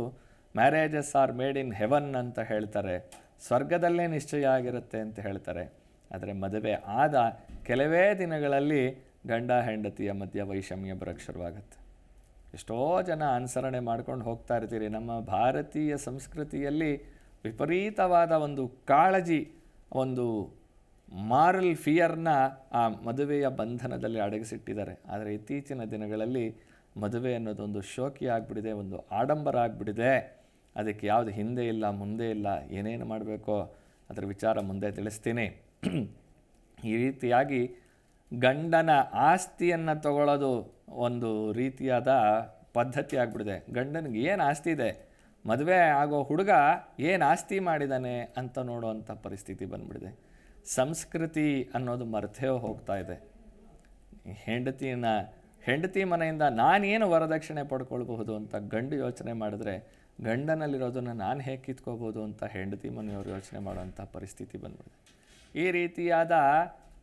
marriages are made in heaven ಅಂತ ಹೇಳ್ತಾರೆ. ಸ್ವರ್ಗದಲ್ಲೇ ನಿಶ್ಚಯ ಆಗಿರುತ್ತೆ ಅಂತ ಹೇಳ್ತಾರೆ. ಆದರೆ ಮದುವೆ ಆದ ಕೆಲವೇ ದಿನಗಳಲ್ಲಿ ಗಂಡ, ಹೆಂಡತಿಯ ಮಧ್ಯ ವೈಷಮ್ಯ ಬರೋಕ್ಕೆ ಶುರುವಾಗುತ್ತೆ ಎಷ್ಟೋ ಜನ ಅನುಸರಣೆ ಮಾಡ್ಕೊಂಡು ಹೋಗ್ತಾ ಇರ್ತೀರಿ. ನಮ್ಮ ಭಾರತೀಯ ಸಂಸ್ಕೃತಿಯಲ್ಲಿ ವಿಪರೀತವಾದ ಒಂದು ಕಾಳಜಿ, ಒಂದು ಮಾರಲ್ ಫಿಯರ್ನ ಆ ಮದುವೆಯ ಬಂಧನದಲ್ಲಿ ಅಡಗಿಸಿಟ್ಟಿದ್ದಾರೆ. ಆದರೆ ಇತ್ತೀಚಿನ ದಿನಗಳಲ್ಲಿ ಮದುವೆ ಅನ್ನೋದೊಂದು ಶೋಕಿ ಆಗಿಬಿಟ್ಟಿದೆ ಒಂದು ಆಡಂಬರ ಆಗಿಬಿಟ್ಟಿದೆ ಅದಕ್ಕೆ ಯಾವುದು ಹಿಂದೆ ಇಲ್ಲ, ಮುಂದೆ ಇಲ್ಲ, ಏನೇನು ಮಾಡಬೇಕೋ ಅದರ ವಿಚಾರ ಮುಂದೆ ತಿಳಿಸ್ತೀನಿ. ಈ ರೀತಿಯಾಗಿ ಗಂಡನ ಆಸ್ತಿಯನ್ನು ತಗೊಳ್ಳೋದು ಒಂದು ರೀತಿಯಾದ ಪದ್ಧತಿ ಆಗಿಬಿಟ್ಟಿದೆ ಗಂಡನಿಗೆ ಏನು ಆಸ್ತಿ ಇದೆ? ಮದುವೆ ಆಗೋ ಹುಡುಗ ಏನು ಆಸ್ತಿ ಮಾಡಿದ್ದಾನೆ ಅಂತ ನೋಡುವಂಥ ಪರಿಸ್ಥಿತಿ ಬಂದ್ಬಿಟ್ಟಿದೆ ಸಂಸ್ಕೃತಿ ಅನ್ನೋದು ಮರೆತೇ ಹೋಗ್ತಾ ಇದೆ. ಹೆಂಡತಿನ ಹೆಂಡತಿ ಮನೆಯಿಂದ ನಾನೇನು ವರದಕ್ಷಿಣೆ ಪಡ್ಕೊಳ್ಬಹುದು ಅಂತ ಗಂಡು ಯೋಚನೆ ಮಾಡಿದ್ರೆ ಗಂಡನಲ್ಲಿರೋದನ್ನು ನಾನು ಹೇಗೆ ಕಿತ್ಕೋಬೋದು ಅಂತ ಹೆಂಡತಿ ಮನೆಯವರು ಯೋಚನೆ ಮಾಡುವಂಥ ಪರಿಸ್ಥಿತಿ ಬಂದ್ಬಿಡುತ್ತೆ. ಈ ರೀತಿಯಾದ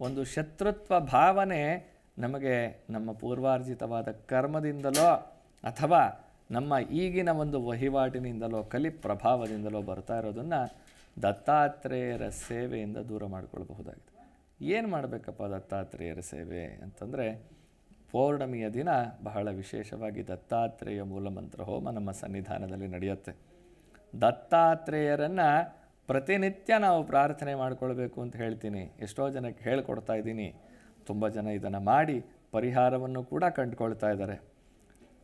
ಒಂದು ಶತ್ರುತ್ವ ಭಾವನೆ ನಮಗೆ ನಮ್ಮ ಪೂರ್ವಾರ್ಜಿತವಾದ ಕರ್ಮದಿಂದಲೋ ಅಥವಾ ನಮ್ಮ ಈಗಿನ ಒಂದು ವಹಿವಾಟಿನಿಂದಲೋ, ಕಲಿ ಪ್ರಭಾವದಿಂದಲೋ ಬರ್ತಾ ಇರೋದನ್ನು ದತ್ತಾತ್ರೇಯರ ಸೇವೆಯಿಂದ ದೂರ ಮಾಡಿಕೊಳ್ಬಹುದಾಗಿದೆ. ಏನು ಮಾಡಬೇಕಪ್ಪ ದತ್ತಾತ್ರೇಯರ ಸೇವೆ ಅಂತಂದರೆ ಪೌರ್ಣಮಿಯ ದಿನ ಬಹಳ ವಿಶೇಷವಾಗಿ ದತ್ತಾತ್ರೇಯ ಮೂಲಮಂತ್ರ ಹೋಮ ನಮ್ಮ ಸನ್ನಿಧಾನದಲ್ಲಿ ನಡೆಯುತ್ತೆ. ದತ್ತಾತ್ರೇಯರನ್ನು ಪ್ರತಿನಿತ್ಯ ನಾವು ಪ್ರಾರ್ಥನೆ ಮಾಡಿಕೊಳ್ಬೇಕು ಅಂತ ಹೇಳ್ತೀನಿ. ಎಷ್ಟೋ ಜನಕ್ಕೆ ಹೇಳ್ಕೊಡ್ತಾ ಇದ್ದೀನಿ. ತುಂಬ ಜನ ಇದನ್ನು ಮಾಡಿ ಪರಿಹಾರವನ್ನು ಕೂಡ ಕಂಡುಕೊಳ್ತಾ ಇದ್ದಾರೆ.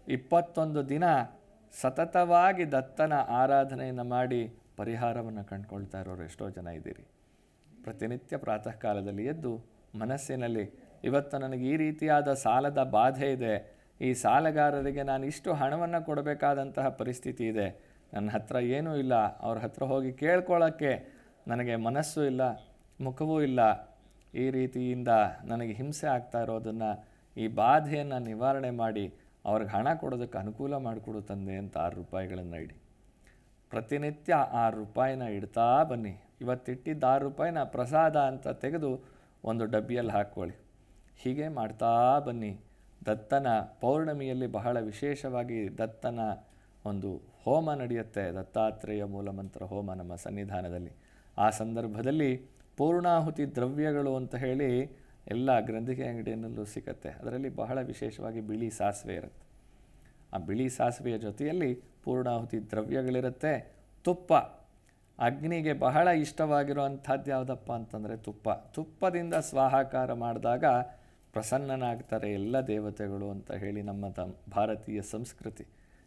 ಇಪ್ಪತ್ತೊಂದು ದಿನ ಸತತವಾಗಿ ದತ್ತನ ಆರಾಧನೆಯನ್ನು ಮಾಡಿ ಪರಿಹಾರವನ್ನು ಕಂಡುಕೊಳ್ತಾ ಇರೋರು ಎಷ್ಟೋ ಜನ ಇದ್ದೀರಿ. ಪ್ರತಿನಿತ್ಯ ಪ್ರಾತಃ ಕಾಲದಲ್ಲಿ ಎದ್ದು ಮನಸ್ಸಿನಲ್ಲಿ ಇವತ್ತು ನನಗೆ ಈ ರೀತಿಯಾದ ಸಾಲದ ಬಾಧೆ ಇದೆ. ಈ ಸಾಲಗಾರರಿಗೆ ನಾನು ಇಷ್ಟು ಹಣವನ್ನು ಕೊಡಬೇಕಾದಂತಹ ಪರಿಸ್ಥಿತಿ ಇದೆ. ನನ್ನ ಹತ್ರ ಏನೂ ಇಲ್ಲ. ಅವ್ರ ಹತ್ರ ಹೋಗಿ ಕೇಳ್ಕೊಳ್ಳೋಕ್ಕೆ ನನಗೆ ಮನಸ್ಸು ಇಲ್ಲ, ಮುಖವೂ ಇಲ್ಲ. ಈ ರೀತಿಯಿಂದ ನನಗೆ ಹಿಂಸೆ ಆಗ್ತಾ ಇರೋದನ್ನು, ಈ ಬಾಧೆಯನ್ನು ನಿವಾರಣೆ ಮಾಡಿ ಅವ್ರಿಗೆ ಹಣ ಕೊಡೋದಕ್ಕೆ ಅನುಕೂಲ ಮಾಡಿಕೊಡು ತಂದೆ ಅಂತ ಆರು ರೂಪಾಯಿಗಳನ್ನು ಇಡಿ. ಪ್ರತಿನಿತ್ಯ ಆರು ರೂಪಾಯಿನ ಇಡ್ತಾ ಬನ್ನಿ. ಇವತ್ತಿಟ್ಟಿದ್ದ ಆರು ರೂಪಾಯಿನ ಪ್ರಸಾದ ಅಂತ ತೆಗೆದು ಒಂದು ಡಬ್ಬಿಯಲ್ಲಿ ಹಾಕ್ಕೊಳ್ಳಿ. ಹೀಗೆ ಮಾಡ್ತಾ ಬನ್ನಿ. ದತ್ತನ ಪೌರ್ಣಮಿಯಲ್ಲಿ ಬಹಳ ವಿಶೇಷವಾಗಿ ದತ್ತನ ಒಂದು ಹೋಮ ನಡೆಯುತ್ತೆ. ದತ್ತಾತ್ರೇಯ ಮೂಲಮಂತ್ರ ಹೋಮ ನಮ್ಮ ಸನ್ನಿಧಾನದಲ್ಲಿ. ಆ ಸಂದರ್ಭದಲ್ಲಿ ಪೂರ್ಣಾಹುತಿ ದ್ರವ್ಯಗಳು ಅಂತ ಹೇಳಿ ಎಲ್ಲ ಗ್ರಂಥಿಕೆ ಅಂಗಡಿಯಲ್ಲೂ ಸಿಗುತ್ತೆ. ಅದರಲ್ಲಿ ಬಹಳ ವಿಶೇಷವಾಗಿ ಬಿಳಿ ಸಾಸಿವೆ ಇರುತ್ತೆ. ಆ ಬಿಳಿ ಸಾಸಿವೆಯ ಜೊತೆಯಲ್ಲಿ ಪೂರ್ಣಾಹುತಿ ದ್ರವ್ಯಗಳಿರುತ್ತೆ. ತುಪ್ಪ. ಅಗ್ನಿಗೆ ಬಹಳ ಇಷ್ಟವಾಗಿರುವಂಥದ್ದು ಯಾವುದಪ್ಪ ಅಂತಂದರೆ ತುಪ್ಪ. ತುಪ್ಪದಿಂದ ಸ್ವಾಹಾಕಾರ ಮಾಡಿದಾಗ ಪ್ರಸನ್ನನಾಗ್ತಾರೆ ಎಲ್ಲ ದೇವತೆಗಳು ಅಂತ ಹೇಳಿ ನಮ್ಮ ತ ಭಾರತೀಯ ಸಂಸ್ಕೃತಿ.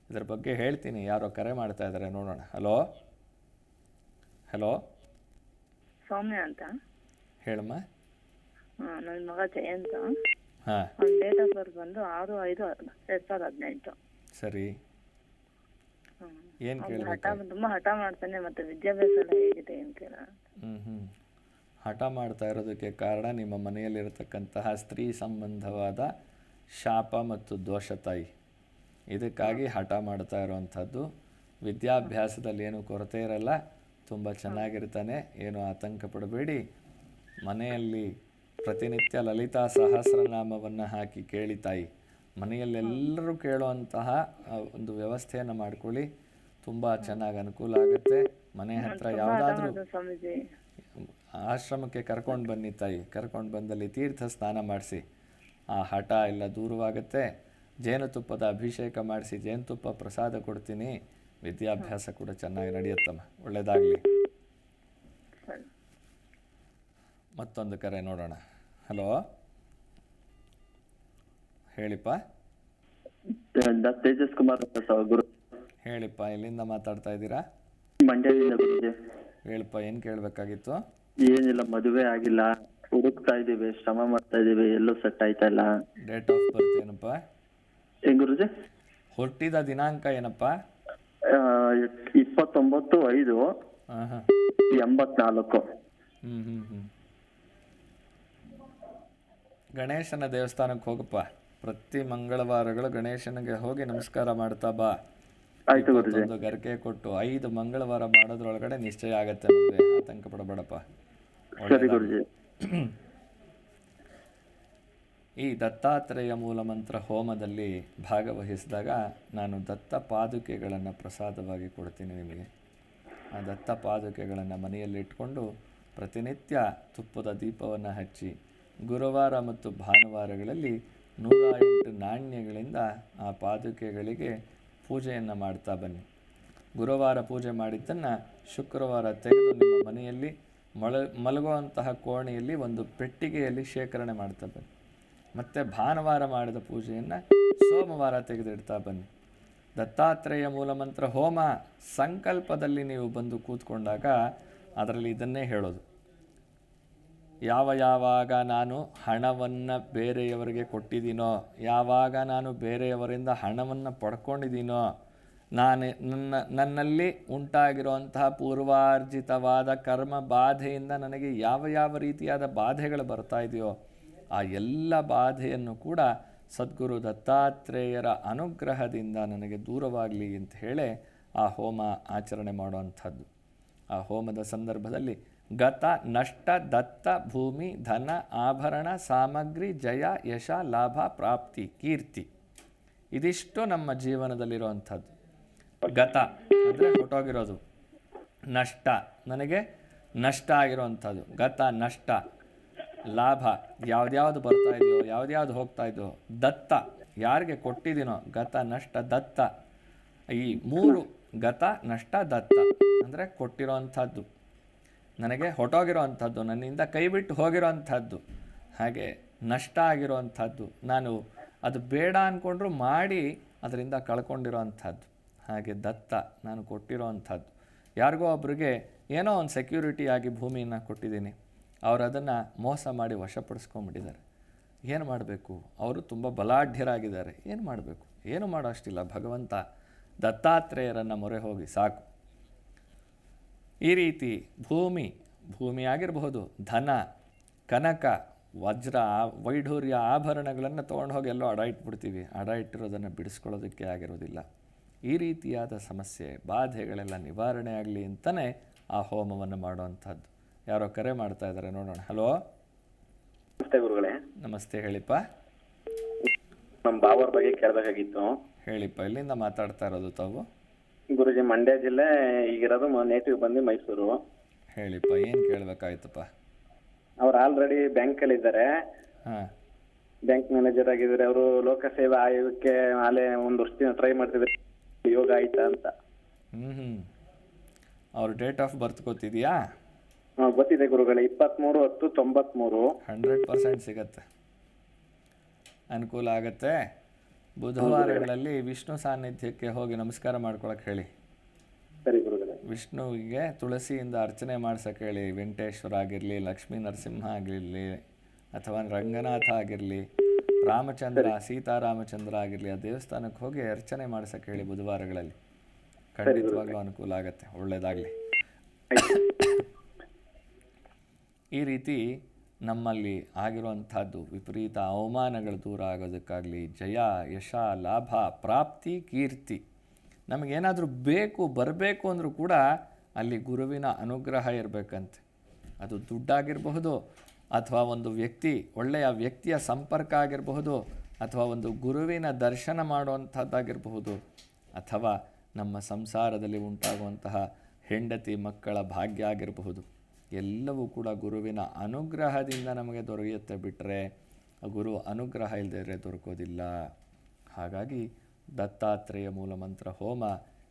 ಇದರ ಬಗ್ಗೆ ಹೇಳ್ತೀನಿ ಯಾರೋ ಕರೆ ಮಾಡ್ತಾ ಇದ್ದಾರೆ ನೋಡೋಣ. ಹಲೋ? ಹಲೋ? ಸೌಮ್ಯ ಅಂತ? ಹೇಳಮ್ಮ. ನನ್ನ ಮಗ ಜಯಂತ. ಹಾಂ. ಅವ್ನ ಡೇಟ್ ಆಫ್ ಬರ್ತ್ ಬಂದು ಆರು ಐದು ಎರಡ್ ಸಾವಿರದ ಹದಿನೆಂಟು. ಸರಿ. ಏನು ಕೇಳ ಹಠ ತುಂಬಾ ಹಠ ಮಾಡ್ತಾನೆ ಮತ್ತೆ ವಿದ್ಯಾಭ್ಯಾಸ ಎಲ್ಲ ಹೇಗಿದೆ ಅಂತ ಕೇಳೋಣ ಹ್ಞೂ ಹ್ಞೂ ಹಠ ಮಾಡ್ತಾ ಇರೋದಕ್ಕೆ ಕಾರಣ ನಿಮ್ಮ ಮನೆಯಲ್ಲಿರತಕ್ಕಂತಹ ಸ್ತ್ರೀ ಸಂಬಂಧವಾದ ಶಾಪ ಮತ್ತು ದೋಷ ತಾಯಿ. ಇದಕ್ಕಾಗಿ ಹಠ ಮಾಡ್ತಾ ಇರೋವಂಥದ್ದು. ವಿದ್ಯಾಭ್ಯಾಸದಲ್ಲಿ ಏನು ಕೊರತೆ ಇರಲ್ಲ. ತುಂಬ ಚೆನ್ನಾಗಿರ್ತಾನೆ. ಏನು ಆತಂಕ ಪಡಬೇಡಿ. ಮನೆಯಲ್ಲಿ ಪ್ರತಿನಿತ್ಯ ಲಲಿತಾ ಸಹಸ್ರನಾಮವನ್ನು ಹಾಕಿ ಕೇಳಿ ತಾಯಿ. ಮನೆಯಲ್ಲೆಲ್ಲರೂ ಕೇಳುವಂತಹ ಒಂದು ವ್ಯವಸ್ಥೆಯನ್ನು ಮಾಡ್ಕೊಳ್ಳಿ. ತುಂಬ ಚೆನ್ನಾಗಿ ಅನುಕೂಲ ಆಗುತ್ತೆ. ಮನೆ ಹತ್ರ ಯಾವುದಾದ್ರೂ ಆಶ್ರಮಕ್ಕೆ ಕರ್ಕೊಂಡು ಬನ್ನಿ ತಾಯಿ. ಕರ್ಕೊಂಡು ಬಂದಲ್ಲಿ ತೀರ್ಥ ಸ್ನಾನ ಮಾಡಿಸಿ. ಆ ಹಠ ಎಲ್ಲ ದೂರವಾಗುತ್ತೆ. ಜೇನುತುಪ್ಪದ ಅಭಿಷೇಕ ಮಾಡಿಸಿ ಜೇನುತುಪ್ಪ ಪ್ರಸಾದ ಕೊಡ್ತೀನಿ. ವಿದ್ಯಾಭ್ಯಾಸ ಕೂಡ ಚೆನ್ನಾಗಿ ನಡೆಯುತ್ತಮ್ಮ. ಒಳ್ಳೆಯದಾಗಲಿ ಮತ್ತೊಂದು ಕರೆ ನೋಡೋಣ. ಹಲೋ? ಹೇಳಿಪ್ಪ? ತೇಜಸ್ ಕುಮಾರ್ ಗುರು. ಹೇಳಿಪ್ಪ ಎಲ್ಲಿಂದ ಮಾತಾಡ್ತಾ ಇದ್ದೀರಾ? ಮಂಡ್ಯದಿಂದ ಹೇಳಿಪ್ಪ ಏನು ಕೇಳಬೇಕಾಗಿತ್ತು? ಏನಿಲ್ಲ ಮದುವೆ ಆಗಿಲ್ಲ. ಹುಡುಕ್ತಾ ಇದೀವಿ ಶ್ರಮ ಮಾಡ್ತಾ ಇದೀವಿ ಎಲ್ಲೂ ಸೆಟ್ ಆಯ್ತಾ ಇಲ್ಲ. ಡೇಟ್ ಆಫ್ ಬರ್ತ್ ಏನಪ್ಪ? ಏನ್ ಗುರುಜಿ? ಹುಟ್ಟಿದ ದಿನಾಂಕ ಏನಪ್ಪ? ಆ, ಇಪ್ಪತ್ತೊಂಬತ್ತು ಐದು ಹಾಂ ಹಾಂ ಎಂಬತ್ನಾಲ್ಕು. ಹ್ಞೂ ಹ್ಞೂ ಹ್ಞೂ ಗಣೇಶನ ದೇವಸ್ಥಾನಕ್ಕೆ ಹೋಗಪ್ಪ. ಪ್ರತಿ ಮಂಗಳವಾರಗಳು ಗಣೇಶನಿಗೆ ಹೋಗಿ ನಮಸ್ಕಾರ ಮಾಡ್ತಾ ಬಾ. ಆಯ್ತು ಗುರುಜಿ. ಒಂದು ಗರಿಕೆ ಕೊಟ್ಟು ಐದು ಮಂಗಳವಾರ ಮಾಡೋದ್ರೊಳಗಡೆ ನಿಶ್ಚಯ ಆಗತ್ತೆ ಮದುವೆ. ಆತಂಕ ಪಡಬೇಡಪ್ಪ ಸರಿ ಗುರುಜಿ. ಈ ದತ್ತಾತ್ರೇಯ ಮೂಲಮಂತ್ರ ಹೋಮದಲ್ಲಿ ಭಾಗವಹಿಸಿದಾಗ ನಾನು ದತ್ತ ಪಾದುಕೆಗಳನ್ನು ಪ್ರಸಾದವಾಗಿ ಕೊಡ್ತೀನಿ ನಿಮಗೆ. ಆ ದತ್ತ ಪಾದುಕೆಗಳನ್ನು ಮನೆಯಲ್ಲಿ ಇಟ್ಕೊಂಡು ಪ್ರತಿನಿತ್ಯ ತುಪ್ಪದ ದೀಪವನ್ನು ಹಚ್ಚಿ ಗುರುವಾರ ಮತ್ತು ಭಾನುವಾರಗಳಲ್ಲಿ ನೂರ ಎಂಟು ನಾಣ್ಯಗಳಿಂದ ಆ ಪಾದುಕೆಗಳಿಗೆ ಪೂಜೆಯನ್ನು ಮಾಡ್ತಾ ಬನ್ನಿ. ಗುರುವಾರ ಪೂಜೆ ಮಾಡಿದ್ದನ್ನು ಶುಕ್ರವಾರ ತೆಗೆದು ನಿಮ್ಮ ಮನೆಯಲ್ಲಿ ಮಳ, ಮಲಗುವಂತಹ ಕೋಣೆಯಲ್ಲಿ ಒಂದು ಪೆಟ್ಟಿಗೆಯಲ್ಲಿ ಶೇಖರಣೆ ಮಾಡ್ತಾ ಬನ್ನಿ. ಮತ್ತು ಭಾನುವಾರ ಮಾಡಿದ ಪೂಜೆಯನ್ನು ಸೋಮವಾರ ತೆಗೆದಿಡ್ತಾ ಬನ್ನಿ. ದತ್ತಾತ್ರೇಯ ಮೂಲಮಂತ್ರ ಹೋಮ ಸಂಕಲ್ಪದಲ್ಲಿ ನೀವು ಬಂದು ಕೂತ್ಕೊಂಡಾಗ ಅದರಲ್ಲಿ ಇದನ್ನೇ ಹೇಳೋದು. ಯಾವ ಯಾವಾಗ ನಾನು ಹಣವನ್ನು ಬೇರೆಯವರಿಗೆ ಕೊಟ್ಟಿದ್ದೀನೋ, ಯಾವಾಗ ನಾನು ಬೇರೆಯವರಿಂದ ಹಣವನ್ನು ಪಡ್ಕೊಂಡಿದ್ದೀನೋ, ನಾನು ನನ್ನ, ನನ್ನಲ್ಲಿ ಉಂಟಾಗಿರುವಂತಹ ಪೂರ್ವಾರ್ಜಿತವಾದ ಕರ್ಮ ಬಾಧೆಯಿಂದ ನನಗೆ ಯಾವ ಯಾವ ರೀತಿಯಾದ ಬಾಧೆಗಳು ಬರ್ತಾ ಇದೆಯೋ, ಆ ಎಲ್ಲ ಬಾಧೆಯನ್ನು ಕೂಡ ಸದ್ಗುರು ದತ್ತಾತ್ರೇಯರ ಅನುಗ್ರಹದಿಂದ ನನಗೆ ದೂರವಾಗಲಿ ಅಂತ ಹೇಳಿ ಆ ಹೋಮ ಆಚರಣೆ ಮಾಡುವಂಥದ್ದು. ಆ ಹೋಮದ ಸಂದರ್ಭದಲ್ಲಿ ಗತ, ನಷ್ಟ, ದತ್ತ, ಭೂಮಿ, ಧನ, ಆಭರಣ, ಸಾಮಗ್ರಿ, ಜಯ, ಯಶ, ಲಾಭ, ಪ್ರಾಪ್ತಿ, ಕೀರ್ತಿ. ಇದಿಷ್ಟು ನಮ್ಮ ಜೀವನದಲ್ಲಿರುವಂಥದ್ದು. ಗತ ಅಂದರೆ ಹೊಟ್ಟೋಗಿರೋದು ನಷ್ಟ ನನಗೆ ನಷ್ಟ ಆಗಿರುವಂಥದ್ದು. ಗತ, ನಷ್ಟ, ಲಾಭ ಯಾವ್ದ್ಯಾವ್ದು ಬರ್ತಾ ಇದೆಯೋ, ಯಾವ್ದ್ಯಾವ್ದು ಹೋಗ್ತಾ ಇದೆಯೋ, ದತ್ತ, ಯಾರಿಗೆ ಕೊಟ್ಟಿದ್ದೀನೋ, ಗತ, ನಷ್ಟ, ದತ್ತ, ಈ ಮೂರು ಗತ, ನಷ್ಟ, ದತ್ತ ಅಂದರೆ ಕೊಟ್ಟಿರೋವಂಥದ್ದು. ನನಗೆ ಹೊಟ್ಟೋಗಿರೋ ಅಂಥದ್ದು ನನ್ನಿಂದ ಕೈಬಿಟ್ಟು ಹೋಗಿರೋ ಹಾಗೆ ನಷ್ಟ ಆಗಿರೋವಂಥದ್ದು, ನಾನು ಅದು ಬೇಡ ಅಂದ್ಕೊಂಡ್ರು ಮಾಡಿ ಅದರಿಂದ ಕಳ್ಕೊಂಡಿರೋ ಅಂಥದ್ದು ಹಾಗೆ ದತ್ತ ನಾನು ಕೊಟ್ಟಿರೋ ಅಂಥದ್ದು ಯಾರಿಗೋ ಒಬ್ರಿಗೆ ಏನೋ ಒಂದು ಸೆಕ್ಯೂರಿಟಿ ಆಗಿ ಭೂಮಿಯನ್ನು ಕೊಟ್ಟಿದ್ದೀನಿ, ಅವರು ಅದನ್ನು ಮೋಸ ಮಾಡಿ ವಶಪಡಿಸ್ಕೊಂಬಿಟ್ಟಿದ್ದಾರೆ ಏನು ಮಾಡಬೇಕು? ಅವರು ತುಂಬ ಬಲಾಢ್ಯರಾಗಿದ್ದಾರೆ. ಏನು ಮಾಡಬೇಕು? ಏನು ಮಾಡೋ ಅಷ್ಟಿಲ್ಲ. ಭಗವಂತ ದತ್ತಾತ್ರೇಯರನ್ನು ಮೊರೆ ಹೋಗಿ ಸಾಕು. ಈ ರೀತಿ ಭೂಮಿ ಭೂಮಿ ಆಗಿರಬಹುದು ಧನ ಕನಕ ವಜ್ರ ವೈಢೂರ್ಯ ಆಭರಣಗಳನ್ನು ತೊಗೊಂಡು ಹೋಗಿ ಎಲ್ಲೋ ಅಡ ಇಟ್ಬಿಡ್ತೀವಿ. ಅಡ ಇಟ್ಟಿರೋದನ್ನು ಬಿಡಿಸ್ಕೊಳ್ಳೋದಕ್ಕೆ ಆಗಿರೋದಿಲ್ಲ. ಈ ರೀತಿಯಾದ ಸಮಸ್ಯೆ ಬಾಧೆಗಳೆಲ್ಲ ನಿವಾರಣೆ ಆಗಲಿ ಅಂತಲೇ ಆ ಹೋಮವನ್ನು ಮಾಡುವಂಥದ್ದು. ಯಾರೋ ಕರೆ ಮಾಡ್ತಾ ಇದ್ದಾರೆ ನೋಡೋಣ. ಹಲೋ? ನಮಸ್ತೆ ಗುರುಗಳೇ. ನಮಸ್ತೆ ಹೇಳಿಪ್ಪ. ನಮ್ಮ ಬಾವರ ಬಗ್ಗೆ ಕೇಳಬೇಕಾಗಿತ್ತು. ಹೇಳಿಪ್ಪ ಇಲ್ಲಿಂದ ಮಾತಾಡ್ತಾ ಇರೋದು ತಾವು? ಗುರುಜಿ ಮಂಡ್ಯ ಜಿಲ್ಲೆ ಈಗಿರೋದು ನೇಟಿವ್ ಬಂದು ಮೈಸೂರು. ಹೇಳಿಪ್ಪ ಏನು ಕೇಳಬೇಕಾಯ್ತಪ್ಪ? ಅವ್ರು ಆಲ್ರೆಡಿ ಬ್ಯಾಂಕಲ್ಲಿ ಇದ್ದಾರೆ ಹಾಂ. ಬ್ಯಾಂಕ್ ಮ್ಯಾನೇಜರ್ ಆಗಿದ್ದಾರೆ. ಅವರು ಲೋಕಸೇವಾ ಆಯೋಗಕ್ಕೆ ಅಲ್ಲೇ ಒಂದು ವರ್ಷದಿಂದ ಟ್ರೈ ಮಾಡ್ತಿದ್ದಾರೆ. ಯೋಗ ಆಯ್ತಾ ಅಂತ. ಹ್ಞೂ ಹ್ಞೂ ಅವ್ರ ಡೇಟ್ ಆಫ್ ಬರ್ತ್ ಗೊತ್ತಿದೆಯಾ? ಹಾ, ಗೊತ್ತಿದೆ ಗುರುಗಳೇ. ಇಪ್ಪತ್ಮೂರು ಹತ್ತು ತೊಂಬತ್ಮೂರು. ಹಂಡ್ರೆಡ್ ಪರ್ಸೆಂಟ್ ಸಿಗತ್ತೆ. ಅನುಕೂಲ ಆಗತ್ತೆ. ಬುಧವಾರಗಳಲ್ಲಿ ವಿಷ್ಣು ಸಾನ್ನಿಧ್ಯಕ್ಕೆ ಹೋಗಿ ನಮಸ್ಕಾರ ಮಾಡ್ಕೊಳಕ್ ಹೇಳಿ. ವಿಷ್ಣುವಿಗೆ ತುಳಸಿಯಿಂದ ಅರ್ಚನೆ ಮಾಡ್ಸಕ್ ಹೇಳಿ. ವೆಂಕಟೇಶ್ವರ ಆಗಿರಲಿ ಲಕ್ಷ್ಮೀ ನರಸಿಂಹ ಆಗಿರಲಿ ಅಥವಾ ರಂಗನಾಥ ಆಗಿರಲಿ ರಾಮಚಂದ್ರ ಸೀತಾರಾಮಚಂದ್ರ ಆಗಿರಲಿ ಆ ದೇವಸ್ಥಾನಕ್ಕೆ ಹೋಗಿ ಅರ್ಚನೆ ಮಾಡ್ಸಕ್ ಹೇಳಿ ಬುಧವಾರಗಳಲ್ಲಿ. ಖಂಡಿತವಾಗ್ಲೂ ಅನುಕೂಲ ಆಗತ್ತೆ ಒಳ್ಳೇದಾಗಲಿ. ಈ ರೀತಿ ನಮ್ಮಲ್ಲಿ ಆಗಿರುವಂಥದ್ದು ವಿಪರೀತ ಅವಮಾನಗಳು ದೂರ ಆಗೋದಕ್ಕಾಗಲಿ ಜಯ, ಯಶ, ಲಾಭ, ಪ್ರಾಪ್ತಿ, ಕೀರ್ತಿ. ನಮಗೇನಾದರೂ ಬೇಕು, ಬರಬೇಕು ಅಂದರೂ ಕೂಡ ಅಲ್ಲಿ ಗುರುವಿನ ಅನುಗ್ರಹ ಇರಬೇಕಂತೆ. ಅದು ದುಡ್ಡಾಗಿರಬಹುದು ಅಥವಾ ಒಂದು ವ್ಯಕ್ತಿ, ಒಳ್ಳೆಯ ವ್ಯಕ್ತಿಯ ಸಂಪರ್ಕ ಆಗಿರಬಹುದು ಅಥವಾ ಒಂದು ಗುರುವಿನ ದರ್ಶನ ಮಾಡುವಂಥದ್ದಾಗಿರಬಹುದು ಅಥವಾ ನಮ್ಮ ಸಂಸಾರದಲ್ಲಿ ಉಂಟಾಗುವಂತಹ ಹೆಂಡತಿ ಮಕ್ಕಳ ಭಾಗ್ಯ ಆಗಿರಬಹುದು. ಎಲ್ಲವೂ ಕೂಡ ಗುರುವಿನ ಅನುಗ್ರಹದಿಂದ ನಮಗೆ ದೊರೆಯುತ್ತೆ ಬಿಟ್ಟರೆ ಗುರು ಅನುಗ್ರಹ ಇಲ್ಲದೇ ದೊರಕೋದಿಲ್ಲ. ಹಾಗಾಗಿ ದತ್ತಾತ್ರೇಯ ಮೂಲಮಂತ್ರ ಹೋಮ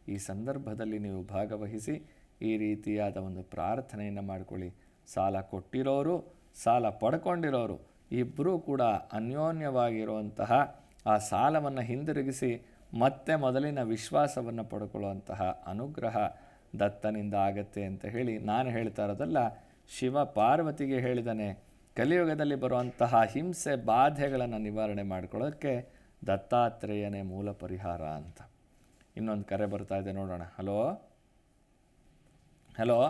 ಈ ಸಂದರ್ಭದಲ್ಲಿ ನೀವು ಭಾಗವಹಿಸಿ ಈ ರೀತಿಯಾದ ಒಂದು ಪ್ರಾರ್ಥನೆಯನ್ನು ಮಾಡಿಕೊಳ್ಳಿ. ಸಾಲ ಕೊಟ್ಟಿರೋರು, ಸಾಲ ಪಡ್ಕೊಂಡಿರೋರು ಇಬ್ಬರೂ ಕೂಡ ಅನ್ಯೋನ್ಯವಾಗಿರುವಂತಹ ಆ ಸಾಲವನ್ನು ಹಿಂದಿರುಗಿಸಿ ಮತ್ತೆ ಮೊದಲಿನ ವಿಶ್ವಾಸವನ್ನು ಪಡ್ಕೊಳ್ಳುವಂತಹ ಅನುಗ್ರಹ ದತ್ತನಿಂದ ಆಗತ್ತೆ ಅಂತ ಹೇಳಿ ನಾನು ಹೇಳ್ತಾ ಇರೋದಲ್ಲ ಶಿವ ಪಾರ್ವತಿಗೆ ಹೇಳಿದಾನೆ ಕಲಿಯುಗದಲ್ಲಿ ಬರುವಂತಹ ಹಿಂಸೆ ಬಾಧೆಗಳನ್ನು ನಿವಾರಣೆ ಮಾಡ್ಕೊಳ್ಳೋಕ್ಕೆ ದತ್ತಾತ್ರೇಯನೇ ಮೂಲ ಪರಿಹಾರ ಅಂತ. ಇನ್ನೊಂದು ಕರೆ ಬರ್ತಾ ಇದೆ ನೋಡೋಣ. ಹಲೋ? ಹಲೋ?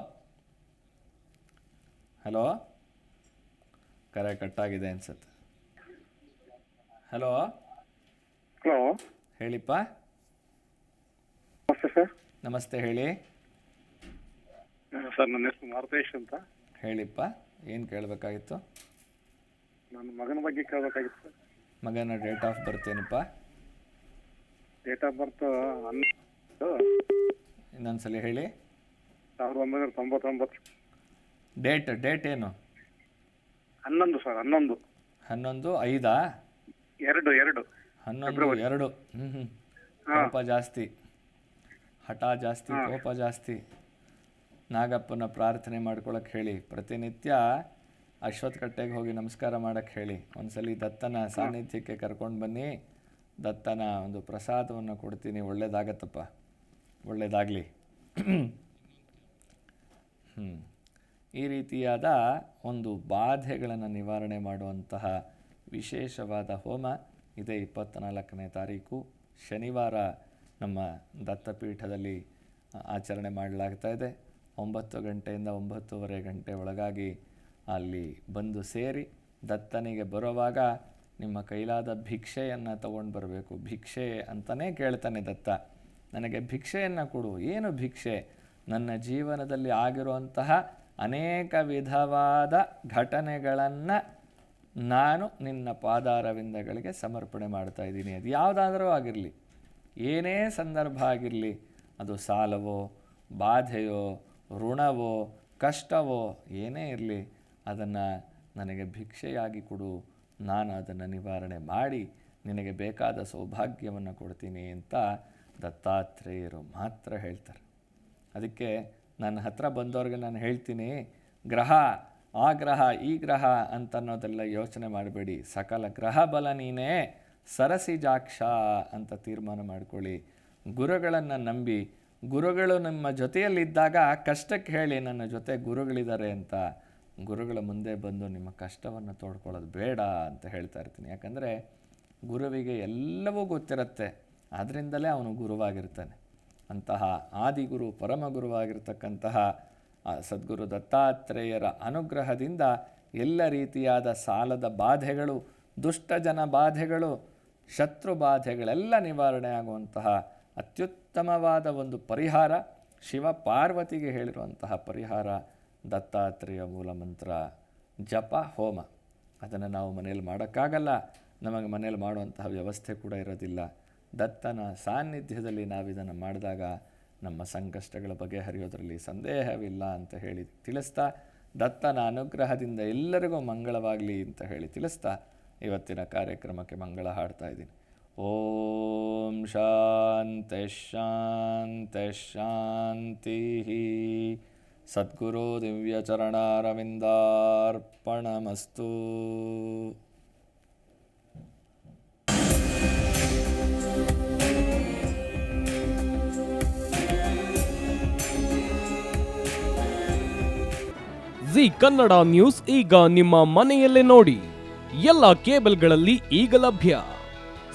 ಹಲೋ? ಕರೆ ಕಟ್ಟಾಗಿದೆ ಅನ್ಸುತ್ತೆ. ಹಲೋ? ಹಲೋ? ಹೇಳಿಪ್ಪ? ನಮಸ್ತೆ ಹೇಳಿ. ಸರ್ ನನ್ನ ಹೆಸರು ಮಾರುತೇಶ್ ಅಂತ. ಹೇಳಿಪ್ಪ ಏನು ಕೇಳಬೇಕಾಗಿತ್ತು? ನನ್ನ ಮಗನ ಬಗ್ಗೆ ಕೇಳಬೇಕಾಗಿತ್ತು ಮಗನ ಡೇಟ್ ಆಫ್ ಬರ್ತ್ ಏನಪ್ಪ? ಡೇಟ್ ಆಫ್ ಬರ್ತ್ ಹನ್ನೊಂದು ಇನ್ನೊಂದ್ಸಲಿ ಹೇಳಿ. ಸಾವಿರದ ಒಂಬೈನೂರ ತೊಂಬತ್ತೊಂಬತ್ತು. ಡೇಟ್ ಡೇಟ್ ಏನು? ಹನ್ನೊಂದು ಸರ್ ಹನ್ನೊಂದು. ಹನ್ನೊಂದು ಐದಾ? ಎರಡು ಎರಡು. ಹನ್ನೊಂದು ಎರಡು. ಹ್ಞೂ ಹ್ಞೂ ಕೋಪ ಜಾಸ್ತಿ. ಹಠ ಜಾಸ್ತಿ ಕೋಪ ಜಾಸ್ತಿ. ನಾಗಪ್ಪನ ಪ್ರಾರ್ಥನೆ ಮಾಡ್ಕೊಳಕ್ಕೆ ಹೇಳಿ, ಪ್ರತಿನಿತ್ಯ ಅಶ್ವತ್ಥ ಕಟ್ಟೆಗೆ ಹೋಗಿ ನಮಸ್ಕಾರ ಮಾಡಕ್ಕೆ ಹೇಳಿ, ಒಂದ್ಸಲಿ ದತ್ತನ ಸಾನ್ನಿಧ್ಯಕ್ಕೆ ಕರ್ಕೊಂಡು ಬನ್ನಿ, ದತ್ತನ ಒಂದು ಪ್ರಸಾದವನ್ನು ಕೊಡ್ತೀನಿ, ಒಳ್ಳೇದಾಗತ್ತಪ್ಪ, ಒಳ್ಳೇದಾಗಲಿ. ಹ್ಞೂ ಈ ರೀತಿಯಾದ ಒಂದು ಬಾಧೆಗಳನ್ನು ನಿವಾರಣೆ ಮಾಡುವಂತಹ ವಿಶೇಷವಾದ ಹೋಮ, ಇದೇ ಇಪ್ಪತ್ತ್ನಾಲ್ಕನೇ ತಾರೀಕು, ಶನಿವಾರ ನಮ್ಮ ದತ್ತಪೀಠದಲ್ಲಿ ಆಚರಣೆ ಮಾಡಲಾಗ್ತಾ ಇದೆ. ಒಂಬತ್ತು ಗಂಟೆಯಿಂದ ಒಂಬತ್ತೂವರೆ ಗಂಟೆ ಒಳಗಾಗಿ ಅಲ್ಲಿ ಬಂದು ಸೇರಿ ದತ್ತನಿಗೆ ಬರುವಾಗ ನಿಮ್ಮ ಕೈಲಾದ ಭಿಕ್ಷೆಯನ್ನು ತಗೊಂಡು ಬರಬೇಕು. ಭಿಕ್ಷೆ ಅಂತಲೇ ಕೇಳ್ತಾನೆ ದತ್ತ. ನನಗೆ ಭಿಕ್ಷೆಯನ್ನು ಕೊಡು. ಏನು ಭಿಕ್ಷೆ? ನನ್ನ ಜೀವನದಲ್ಲಿ ಆಗಿರುವಂತಹ ಅನೇಕ ವಿಧವಾದ ಘಟನೆಗಳನ್ನು ನಾನು ನಿನ್ನ ಪಾದಾರವಿಂದಗಳಿಗೆ ಸಮರ್ಪಣೆ ಮಾಡ್ತಾ ಇದ್ದೀನಿ. ಅದು ಯಾವುದಾದರೂ ಆಗಿರಲಿ. ಏನೇ ಸಂದರ್ಭ ಆಗಿರಲಿ. ಅದು ಸಾಲವೋ, ಬಾಧೆಯೋ ಋಣವೋ, ಕಷ್ಟವೋ, ಏನೇ ಇರಲಿ, ಅದನ್ನು ನನಗೆ ಭಿಕ್ಷೆಯಾಗಿ ಕೊಡು. ನಾನು ಅದನ್ನು ನಿವಾರಣೆ ಮಾಡಿ ನಿನಗೆ ಬೇಕಾದ ಸೌಭಾಗ್ಯವನ್ನು ಕೊಡ್ತೀನಿ ಅಂತ ದತ್ತಾತ್ರೇಯರು ಮಾತ್ರ ಹೇಳ್ತಾರೆ. ಅದಕ್ಕೆ ನನ್ನ ಹತ್ರ ಬಂದವ್ರಿಗೆ ನಾನು ಹೇಳ್ತೀನಿ, ಗ್ರಹ, ಆ ಗ್ರಹ, ಈ ಗ್ರಹ ಅಂತ ಅನ್ನೋದೆಲ್ಲ ಯೋಚನೆ ಮಾಡಬೇಡಿ. ಸಕಲ ಗ್ರಹ ಬಲ ನೀನೇ ಸರಸಿಜಾಕ್ಷ ಅಂತ ತೀರ್ಮಾನ ಮಾಡ್ಕೊಳ್ಳಿ. ಗುರುಗಳನ್ನು ನಂಬಿ ಗುರುಗಳು ನಿಮ್ಮ ಜೊತೆಯಲ್ಲಿದ್ದಾಗ ಕಷ್ಟಕ್ಕೆ ಹೇಳಿ, ನನ್ನ ಜೊತೆ ಗುರುಗಳಿದ್ದಾರೆ ಅಂತ. ಗುರುಗಳ ಮುಂದೆ ಬಂದು ನಿಮ್ಮ ಕಷ್ಟವನ್ನು ತೋಡ್ಕೊಳ್ಳೋದು ಬೇಡ ಅಂತ ಹೇಳ್ತಾ ಇರ್ತೀನಿ. ಯಾಕಂದರೆ ಗುರುವಿಗೆ ಎಲ್ಲವೂ ಗೊತ್ತಿರುತ್ತೆ. ಅದರಿಂದಲೇ ಅವನು ಗುರುವಾಗಿರ್ತಾನೆ. ಅಂತಹ ಆದಿಗುರು, ಪರಮಗುರುವಾಗಿರ್ತಕ್ಕಂತಹ ಸದ್ಗುರು ದತ್ತಾತ್ರೇಯರ ಅನುಗ್ರಹದಿಂದ ಎಲ್ಲ ರೀತಿಯಾದ ಸಾಲದ ಬಾಧೆಗಳು ದುಷ್ಟಜನ ಬಾಧೆಗಳು, ಶತ್ರು ಬಾಧೆಗಳೆಲ್ಲ ನಿವಾರಣೆ ಆಗುವಂತಹ ಅತ್ಯುತ್ತಮವಾದ ಒಂದು ಪರಿಹಾರ ಶಿವ ಪಾರ್ವತಿಗೆ ಹೇಳಿರುವಂತಹ ಪರಿಹಾರ ದತ್ತಾತ್ರೇಯ ಮೂಲಮಂತ್ರ ಜಪ ಹೋಮ. ಅದನ್ನು ನಾವು ಮನೆಯಲ್ಲಿ ಮಾಡೋಕ್ಕಾಗಲ್ಲ. ನಮಗೆ ಮನೆಯಲ್ಲಿ ಮಾಡುವಂತಹ ವ್ಯವಸ್ಥೆ ಕೂಡ ಇರೋದಿಲ್ಲ. ದತ್ತನ ಸಾನ್ನಿಧ್ಯದಲ್ಲಿ ನಾವಿದನ್ನು ಮಾಡಿದಾಗ ನಮ್ಮ ಸಂಕಷ್ಟಗಳ ಬಗೆಹರಿಯೋದರಲ್ಲಿ ಸಂದೇಹವಿಲ್ಲ ಅಂತ ಹೇಳಿ ತಿಳಿಸ್ತಾ, ದತ್ತನ ಅನುಗ್ರಹದಿಂದ ಎಲ್ಲರಿಗೂ ಮಂಗಳವಾಗಲಿ ಅಂತ ಹೇಳಿ ತಿಳಿಸ್ತಾ, ಇವತ್ತಿನ ಕಾರ್ಯಕ್ರಮಕ್ಕೆ ಮಂಗಳ ಹಾಡ್ತಾ ಇದ್ದೀನಿ. ಓಂ ಶಾಂತಿ ಶಾಂತಿ ಶಾಂತಿ ಸದ್ಗುರು ದಿವ್ಯಚರಣಾರವಿಂದಾರ್ಪಣಮಸ್ತು ಜಿ ಕನ್ನಡ ನ್ಯೂಸ್ ಈಗ ನಿಮ್ಮ ಮನೆಯಲ್ಲೇ ನೋಡಿ. ಎಲ್ಲ ಕೇಬಲ್ಗಳಲ್ಲಿ ಈಗ ಲಭ್ಯ.